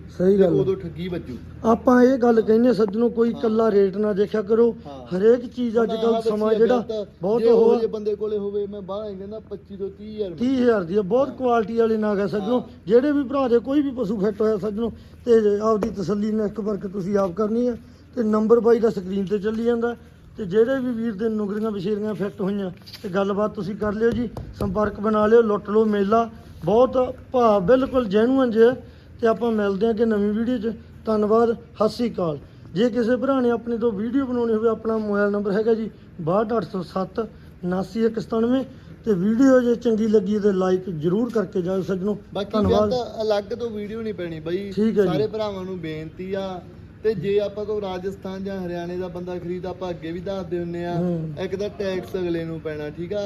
ਉਦੋਂ ਠੱਗੀ ਵੱਜੂ ਆਪਾਂ ਇਹ ਗੱਲ ਕਹਿੰਦੇ ਸੱਜਣੋ ਕੋਈ ਕੱਲਾ ਰੇਟ ਨਾ ਦੇਖਿਆ ਕਰੋ ਹਾਂ। ਹਰੇਕ ਚੀਜ਼ ਅੱਜ ਕੱਲ ਸਮਾਂ ਜਿਹੜਾ ਬਹੁਤ ਜੇ ਉਹ ਜਿਹੇ ਬੰਦੇ ਕੋਲੇ ਹੋਵੇ ਮੈਂ ਬਾਹਰ ਕਹਿੰਦਾ 25 ਤੋਂ 30 ਹਜ਼ਾਰ 30000 ਦੀ ਬਹੁਤ ਕੁਆਲਿਟੀ ਵਾਲੇ ਨਾਗ ਆ ਸੱਜਣੋ ਜਿਹੜੇ ਵੀ ਭਰਾ ਦੇ ਕੋਈ ਵੀ ਪਸ਼ੂ ਫਿੱਟ ਹੋਇਆ ਸੱਜਣੋ, ਤੇ ਆਪਦੀ ਤਸੱਲੀ ਨਾਲ ਇੱਕ ਵਰਕ ਤੁਸੀਂ ਆਪ ਕਰਨੀ ਹੈ ਤੇ ਨੰਬਰ ਬਾਈ ਦਾ ਸਕਰੀਨ ਤੇ ਚੱਲੀ ਜਾਂਦਾ। ਤੇ ਜਿਹੜੇ ਵੀ ਵੀਰ ਦੇ ਨੁਗਰੀਆਂ ਵਿਸ਼ੇਰੀਆਂ ਫਿੱਟ ਹੋਈਆਂ, ਤੇ ਗੱਲਬਾਤ ਤੁਸੀਂ ਕਰ ਲਿਓ ਜੀ, ਸੰਪਰਕ ਬਣਾ ਲਿਓ, ਲੁੱਟ ਲਓ ਮੇਲਾ। ਬਹੁਤ ਭਾਅ ਬਿਲਕੁਲ ਜੈਨੂਅਨ ਜੇ, ਤੇ ਆਪਾਂ ਮਿਲਦੇ ਹਾਂ ਕਿ ਨਵੀਂ ਵੀਡੀਓ 'ਚ। ਧੰਨਵਾਦ, ਸਤਿ ਸ਼੍ਰੀ ਅਕਾਲ। ਜੇ ਕਿਸੇ ਭਰਾ ਨੇ ਆਪਣੇ ਤੋਂ ਵੀਡੀਓ ਬਣਾਉਣੀ ਹੋਵੇ, ਆਪਣਾ ਮੋਬਾਈਲ ਨੰਬਰ ਹੈਗਾ ਜੀ 62807 79197 ਤੇ ਵੀਡੀਓ ਜੇ ਚੰਗੀ ਲੱਗੀ ਤੇ ਲਾਈਕ ਜਰੂਰ ਕਰਕੇ ਜਾਓ ਸੱਜਣੋ ਬਾਕੀ ਧੰਨਵਾਦ ਅਲੱਗ ਤੋਂ ਵੀਡੀਓ ਨਹੀਂ ਪੈਣੀ ਬਾਈ ਠੀਕ ਹੈ ਜੀ। ਸਾਰੇ ਭਰਾਵਾਂ ਨੂੰ ਬੇਨਤੀ ਆ ਤੇ ਜੇ ਆਪਾਂ ਤੋਂ ਰਾਜਸਥਾਨ ਜਾਂ ਹਰਿਆਣੇ ਦਾ ਬੰਦਾ ਖਰੀਦਾ ਆਪਾਂ ਅੱਗੇ ਵੀ ਦੱਸਦੇ ਹੁੰਨੇ ਆ ਹੂੰ। ਇੱਕ ਤਾਂ ਟੈਕਸ ਅਗਲੇ ਨੂੰ ਪੈਣਾ ਠੀਕ ਆ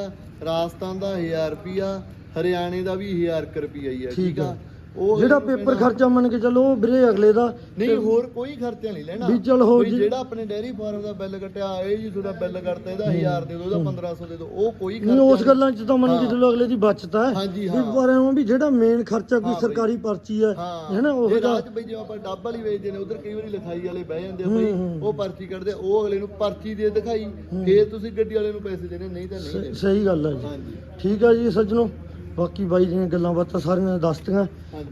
ਰਾਜਸਥਾਨ ਦਾ 1000 ਰੁਪਿਆ ਹਰਿਆਣੇ ਦਾ ਵੀ 1000 ਰੁਪਿਆ ਹੀ ਆ ਠੀਕ ਠੀਕ ਆ ਆ। ਉਹ ਜਿਹੜਾ ਪੇਪਰ ਖਰਚਾ ਮੰਨ ਕੇ ਚੱਲੋ ਉਹ ਵੀਰੇ ਅਗਲੇ ਦਾ ਨਹੀਂ ਹੋਰ ਕੋਈ ਖਰਚਾ ਨਹੀਂ ਲੈਣਾ। ਵੀ ਚੱਲ ਬਈ ਜੀ- ਜਿਹੜਾ ਆਪਣੇ ਡੈਰੀ ਫਾਰਮ ਦਾ ਬਿੱਲ ਕੱਟਿਆ ਇਹ ਜੀ ਤੁਹਾਡਾ ਬਿੱਲ ਕੱਟਦਾ ਇਹਦਾ 1000 ਦੇ ਦਿਓ ਇਹਦਾ 1500 ਦੇ ਦਿਓ ਉਹ ਕੋਈ ਨਹੀਂ ਉਸ ਖਰਚਾ ਗੱਲਾਂ 'ਚ ਤਾਂ ਮੰਨ ਕੇ ਹਾਂ। ਚੱਲੋ ਅਗਲੇ ਦੀ ਬਚਤ ਹੈ। ਹਾਂਜੀ, ਵੀ ਹਾਂ। ਪਰ ਐਵੇਂ ਵੀ ਜਿਹੜਾ ਮੇਨ ਖਰਚਾ ਕੋਈ ਹਾਂ। ਸਰਕਾਰੀ ਪਰਚੀ ਹੈ ਹਾਂ। ਹੈ ਨਾ ਉਹ ਜੇ ਦਾ ਰਾਤ ਬਈ ਜਿਵੇਂ ਆਪਾਂ ਡੱਬ ਵਾਲੀ ਵੇਚਦੇ ਨੇ ਉਧਰ ਕਈ ਵਾਰੀ ਲਿਖਾਈ ਵਾਲੇ ਬਹਿ ਜਾਂਦੇ ਆ ਹੂੰ, ਬਈ ਹੂੰ। ਉਹ ਪਰਚੀ ਕੱਢਦੇ ਉਹ ਅਗਲੇ ਨੂੰ ਪਰਚੀ ਦੇ ਦਿਖਾਈ ਫੇਰ ਤੁਸੀਂ ਗੱਡੀ ਵਾਲੇ ਨੂੰ ਪੈਸੇ ਦੇਣੇ ਨਹੀਂ ਤਾਂ ਨਹੀਂ ਸਹੀ ਗੱਲ ਹੈ ਜੀ। ਠੀਕ ਹੈ ਜੀ ਸੱਜਣੋ। ਬਾਕੀ ਬਾਈ ਦੀਆਂ ਗੱਲਾਂ ਬਾਤਾਂ ਸਾਰੀਆਂ ਦੱਸਤੀਆਂ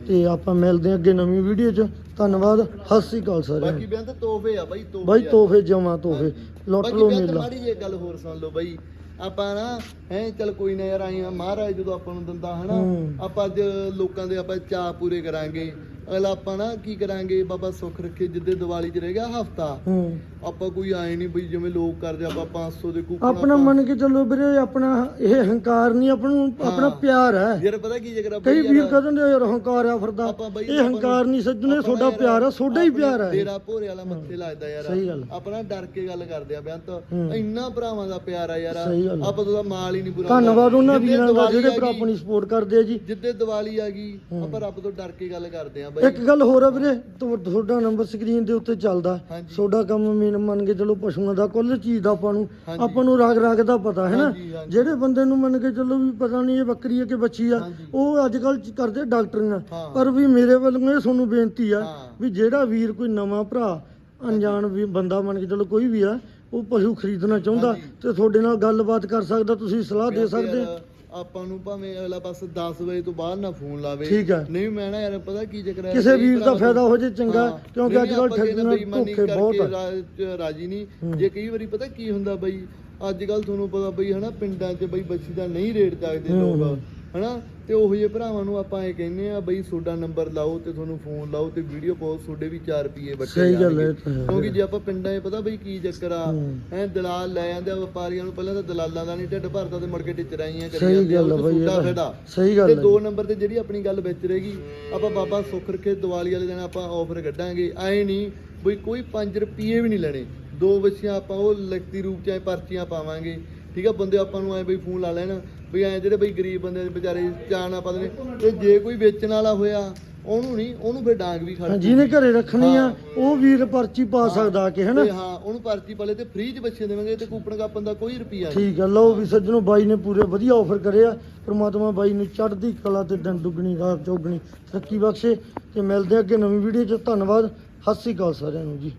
ਤੇ ਆਪਾਂ ਮਿਲਦੇ ਹਾਂ ਅੱਗੇ ਨਵੀਂ ਵੀਡੀਓ 'ਚ। ਧੰਨਵਾਦ ਸਤਿ ਸ੍ਰੀ ਅਕਾਲ ਸਾਰਿਆਂ ਬਾਕੀ ਨੂੰ ਤੋਹਫੇ ਆ ਬਾਈ ਤੋਹਫੇ ਬਾਈ ਆ। ਤੋਹਫੇ ਜਮਾ ਤੋਹਫੇ। ਲੁੱਟ ਬਾਕੀ ਲੋ ਬਿਆਨ ਤੇ ਮੇਲਾ। ਮਾੜੀ ਜਿਹੀ ਗੱਲ ਹੋਰ ਸੁਣ ਲਓ ਬਾਈ। ਆਪਾਂ ਨਾ ਹੈ ਚਲ ਕੋਈ ਨਾ ਯਾਰ ਆਈ ਆ। ਮਹਾਰਾਜ ਜਦੋਂ ਆਪਾਂ ਨੂੰ ਦਿੰਦਾ ਹਨਾ ਹੂੰ। ਆਪਾਂ ਅੱਜ ਲੋਕਾਂ ਦੇ ਆਪਾਂ ਚਾਹ ਪੂਰੇ ਕਰਾਂਗੇ। ਅਗਲਾ ਆਪਾਂ ਨਾ ਕੀ ਕਰਾਂਗੇ? ਬਾਬਾ ਸੁੱਖ ਰੱਖੇ ਜਿੱਦੇ ਦੀਵਾਲੀ 'ਚ ਰਹਿ ਗਿਆ ਹਫਤਾ। ਹੂੰ। ਆਪਾਂ ਕੋਈ ਆਏ ਨਹੀਂ ਬਈ ਜਿਵੇਂ ਲੋਕ ਕਰਦੇ ਆਪਾਂ 500 ਦੇ ਕੂਪਨ ਆਪਣਾ ਆਪਾਂ- ਮੰਨ ਕੇ ਚੱਲੋ ਵੀਰੇ ਆਪਣਾ ਇਹ ਹੰਕਾਰ ਨਹੀਂ ਆਪਣਾ ਆਪਣਾ ਹਾਂ। ਪਿਆਰ ਹੈ। ਯਾਰ ਪਤਾ ਕੀ ਜਗਰਾ ਕਈ ਵੀਰ ਕਹਿੰਦੇ ਯਾਰ ਹੰਕਾਰ ਆ ਫਿਰਦਾ। ਆਪਾਂ ਬਈ ਇਹ ਆਪਾਂ ਹੰਕਾਰ ਨੂੰ- ਨਹੀਂ ਸੱਜਣੇ ਆਪਾਂ ਤੁਹਾਡਾ ਪਿਆਰ ਆ ਤੁਹਾਡਾ ਹੀ ਆਪਣੇ ਪਿਆਰ ਹੈ। ਡੇਰਾ ਭੋਰੇ ਵਾਲਾ ਮੱਥੇ ਲੱਗਦਾ ਯਾਰ। ਸਹੀ ਗੱਲ। ਆਪਣਾ ਡਰ ਕੇ ਗੱਲ ਕਰਦੇ ਆ ਬਿਆੰਤ ਹੂੰ। ਇੰਨਾ ਭਰਾਵਾਂ ਦਾ ਪਿਆਰ ਆ ਯਾਰ। ਆਪਾਂ ਤੋਂ ਮਾਲ ਹੀ ਨਹੀਂ ਪੂਰਾ ਧੰਨਵਾਦ ਉਹਨਾਂ ਵੀਰਾਂ ਦਾ ਜਿਹੜੇ ਭਰਾ ਆਪਣੀ ਸਪੋਰਟ ਕਰਦੇ ਆ ਜੀ। ਜਿੱਦੇ ਦੀਵਾਲੀ ਆ ਗਈ। ਆਪਾਂ ਰੱਬ ਤੋਂ ਡਰ ਕੇ ਗੱਲ ਕਰਦੇ ਆ। ਇੱਕ ਗੱਲ ਹੋਰ ਆ ਵੀਰੇ ਤੁਹਾ- ਤੁਹਾਡਾ ਨੰਬਰ ਸਕਰੀਨ ਦੇ ਉੱਤੇ ਚੱਲਦਾ ਹਾਂਜੀ। ਤੁਹਾਡਾ ਕੰਮ ਮੇਨ ਮੰਨ ਕੇ ਚਲੋ ਪਸ਼ੂਆਂ ਦਾ ਕੁੱਲ ਚੀਜ਼ ਦਾ ਆਪਾਂ ਨੂੰ ਹਾਂਜੀ। ਆਪਾਂ ਨੂੰ ਰਾਗ ਰਾਗ ਦਾ ਪਤਾ ਹੈ ਨਾ ਹਾਂਜੀ, ਹਾਂਜੀ। ਜਿਹੜੇ ਬੰਦੇ ਨੂੰ ਮੰਨ ਕੇ ਚੱਲੋ ਵੀ ਪਤਾ ਨਹੀਂ ਇਹ ਬੱਕਰੀ ਹੈ ਕਿ ਬੱਚੀ ਆ ਹਾਂਜੀ। ਉਹ ਅੱਜ ਕੱਲ ਕਰਦੇ ਡਾਕਟਰੀਆਂ ਹਾਂ। ਪਰ ਵੀ ਮੇਰੇ ਵੱਲੋਂ ਇਹ ਤੁਹਾਨੂੰ ਬੇਨਤੀ ਆ ਹਾਂ। ਵੀ ਜਿਹੜਾ ਵੀਰ ਕੋਈ ਨਵਾਂ ਭਰਾ ਅਣਜਾਣ ਵੀ ਬੰਦਾ ਮੰਨ ਕੇ ਚਲੋ ਕੋਈ ਵੀ ਆ ਉਹ ਪਸ਼ੂ ਖਰੀਦਣਾ ਚਾਹੁੰਦਾ ਹਾਂਜੀ। ਤੇ ਤੁਹਾਡੇ ਨਾਲ ਗੱਲਬਾਤ ਕਰ ਸਕਦਾ ਤੁਸੀਂ ਸਲਾਹ ਦੇ ਸਕਦੇ ਯਾਰ, ਆਪਾਂ ਨੂੰ ਭਾਵੇਂ ਅਗਲਾ ਬਸ 10 ਵਜੇ ਤੋਂ ਬਾਅਦ ਨਾ ਫੋਨ ਲਾਵੇ ਠੀਕ ਹੈ। ਨਹੀਂ ਮੈਂ ਨਾ ਯਾਰ ਪਤਾ ਕੀ ਚੱਕਰ ਹੈ ਕਿਸੇ ਵੀਰ ਦਾ ਫਾਇਦਾ ਹੋ ਜੇ ਚੰਗਾ ਹਾਂ। ਕਿਉਂਕਿ ਨਹੀਂ, ਅੱਜ ਕੱਲ ਆਪਾਂ ਠੱਗੀਆਂ ਬੇਈਮਾਨੀ ਧੋਖੇ ਬਹੁਤ ਕਰਕੇ ਆ ਰਾ- ਰਾਜੀ ਨਹੀਂ। ਜੇ ਕਈ ਵਾਰੀ ਪਤਾ ਕੀ ਹੁੰਦਾ ਬਈ ਅੱਜ ਕੱਲ ਤੁਹਾਨੂੰ ਪਤਾ ਬਈ ਹਨਾ ਪਿੰਡਾਂ 'ਚ ਬਈ ਬੱਚੀ ਦਾ ਨਹੀਂ ਰੇਟ ਚੱਕਦੇ ਲੋਕ। ਹਨਾ ਤੇ ਉਹੋ ਜਿਹੇ ਭਰਾਵਾਂ ਨੂੰ ਆਪਾਂ ਇਹ ਕਹਿੰਦੇ ਆ ਬਈ ਤੁਹਾਡਾ ਨੰਬਰ ਲਾਓ ਤੇ ਤੁਹਾਨੂੰ ਫੋਨ ਲਾਓ ਤੇ ਵੀਡੀਓ ਪਾਓ ਤੁਹਾਡੇ ਵੀ 4 ਰੁਪਏ ਬੱਚੇ ਹੈ। ਕਿਉਂਕਿ ਜੇ ਆਪਾਂ ਪਿੰਡਾਂ 'ਚ ਪਤਾ ਬਈ ਕੀ ਚੱਕਰ ਆ। ਐ ਦਲਾਲ ਲੈ ਜਾਂਦੇ ਆ ਵਪਾਰੀਆਂ ਨੂੰ ਪਹਿਲਾਂ ਤਾਂ ਦਲਾਲਾਂ ਦਾ ਨਹੀਂ ਢਿੱਡ ਭਰਦਾ ਤੇ ਮੁੜ ਕੇ ਟਿਚਰਾਈਆਂ ਕਰੀ ਸਹੀ ਜਾਂਦੇ ਆ, ਗੱਲ ਆ ਉਹ 'ਚ ਬਈ ਇਹ ਸੌਦਾ ਤਾਂ। ਫਾਇਦਾ। ਸਹੀ ਗੱਲ ਤੇ ਹੈ ਦੋ ਨੰਬਰ ਤੇ ਜਿਹੜੀ ਆਪਣੀ ਗੱਲ ਵਿੱਚ ਰਹੇਗੀ ਆਪਾਂ ਬਾਬਾ ਸੁੱਖ ਰਖੇ ਦੀਵਾਲੀ ਵਾਲੇ ਦਿਨ ਆਪਾਂ ਆਫਰ ਕੱਢਾਂਗੇ ਐ ਨਹੀਂ ਬਈ ਕੋਈ 5 ਰੁਪਏ ਵੀ ਨਹੀਂ ਲੈਣੇ ਦੋ ਬੱਚੀਆਂ ਆਪਾਂ ਉਹ ਲਿਖਤੀ ਰੂਪ ਚ ਐ ਪਰਚੀਆਂ ਪਾਵਾਂਗੇ ਠੀਕ ਆ ਬੰਦੇ ਆਪਾਂ ਨੂੰ ਐ ਬਈ ਫੋਨ ਲਾ ਲੈਣ ਬਈ ਐ ਜਿਹੜੇ ਬਈ ਗਰੀਬ ਬੰਦੇ ਵਿਚਾਰੇ ਚਾਹ ਨਾ ਪਾਦੇ ਨੇ ਤੇ ਜੇ ਕੋਈ ਵੇਚਣ ਵਾਲਾ ਹੋਇਆ ਉਹਨੂੰ ਨਹੀਂ ਉਹਨੂੰ ਫਿਰ ਡਾਂਗ ਵੀ ਖੜ ਜਿਹਨੇ ਘਰੇ ਰੱਖਣੀ ਆ ਉਹ ਵੀਰ ਪਰਚੀ ਪਾ ਸਕਦਾ ਆ ਕੇ ਹੈਨਾ? ਤੇ ਹਾਂ ਉਹਨੂੰ ਪਰਚੀ ਪਾਲੇ ਤੇ ਫ੍ਰੀ ਚ ਬੱਚੇ ਦੇਵਾਂਗੇ ਤੇ ਕੂਪਨ ਕਾਪਨ ਦਾ ਕੋਈ ਰੁਪਿਆ ਨਹੀਂ। ਠੀਕ ਆ ਲਓ ਵੀ ਸੱਜਣੋ ਬਾਈ ਨੇ ਪੂਰੇ ਵਧੀਆ ਆਫਰ ਕਰਿਆ ਪ੍ਰਮਾਤਮਾ ਬਾਈ ਨੂੰ ਚੜ੍ਹਦੀ ਕਲਾ ਤੇ ਦੁੱਗਣੀ ਰਾਤ ਚੌਗਣੀ। ਤਰੱਕੀ ਬਖਸ਼ੇ ਤੇ ਮਿਲਦੇ ਆ ਅੱਗੇ ਨਵੀਂ ਵੀਡੀਓ 'ਚ। ਧੰਨਵਾਦ ਸਤਿ ਸ੍ਰੀ ਅਕਾਲ ਸਾਰਿਆਂ ਨੂੰ ਜੀ।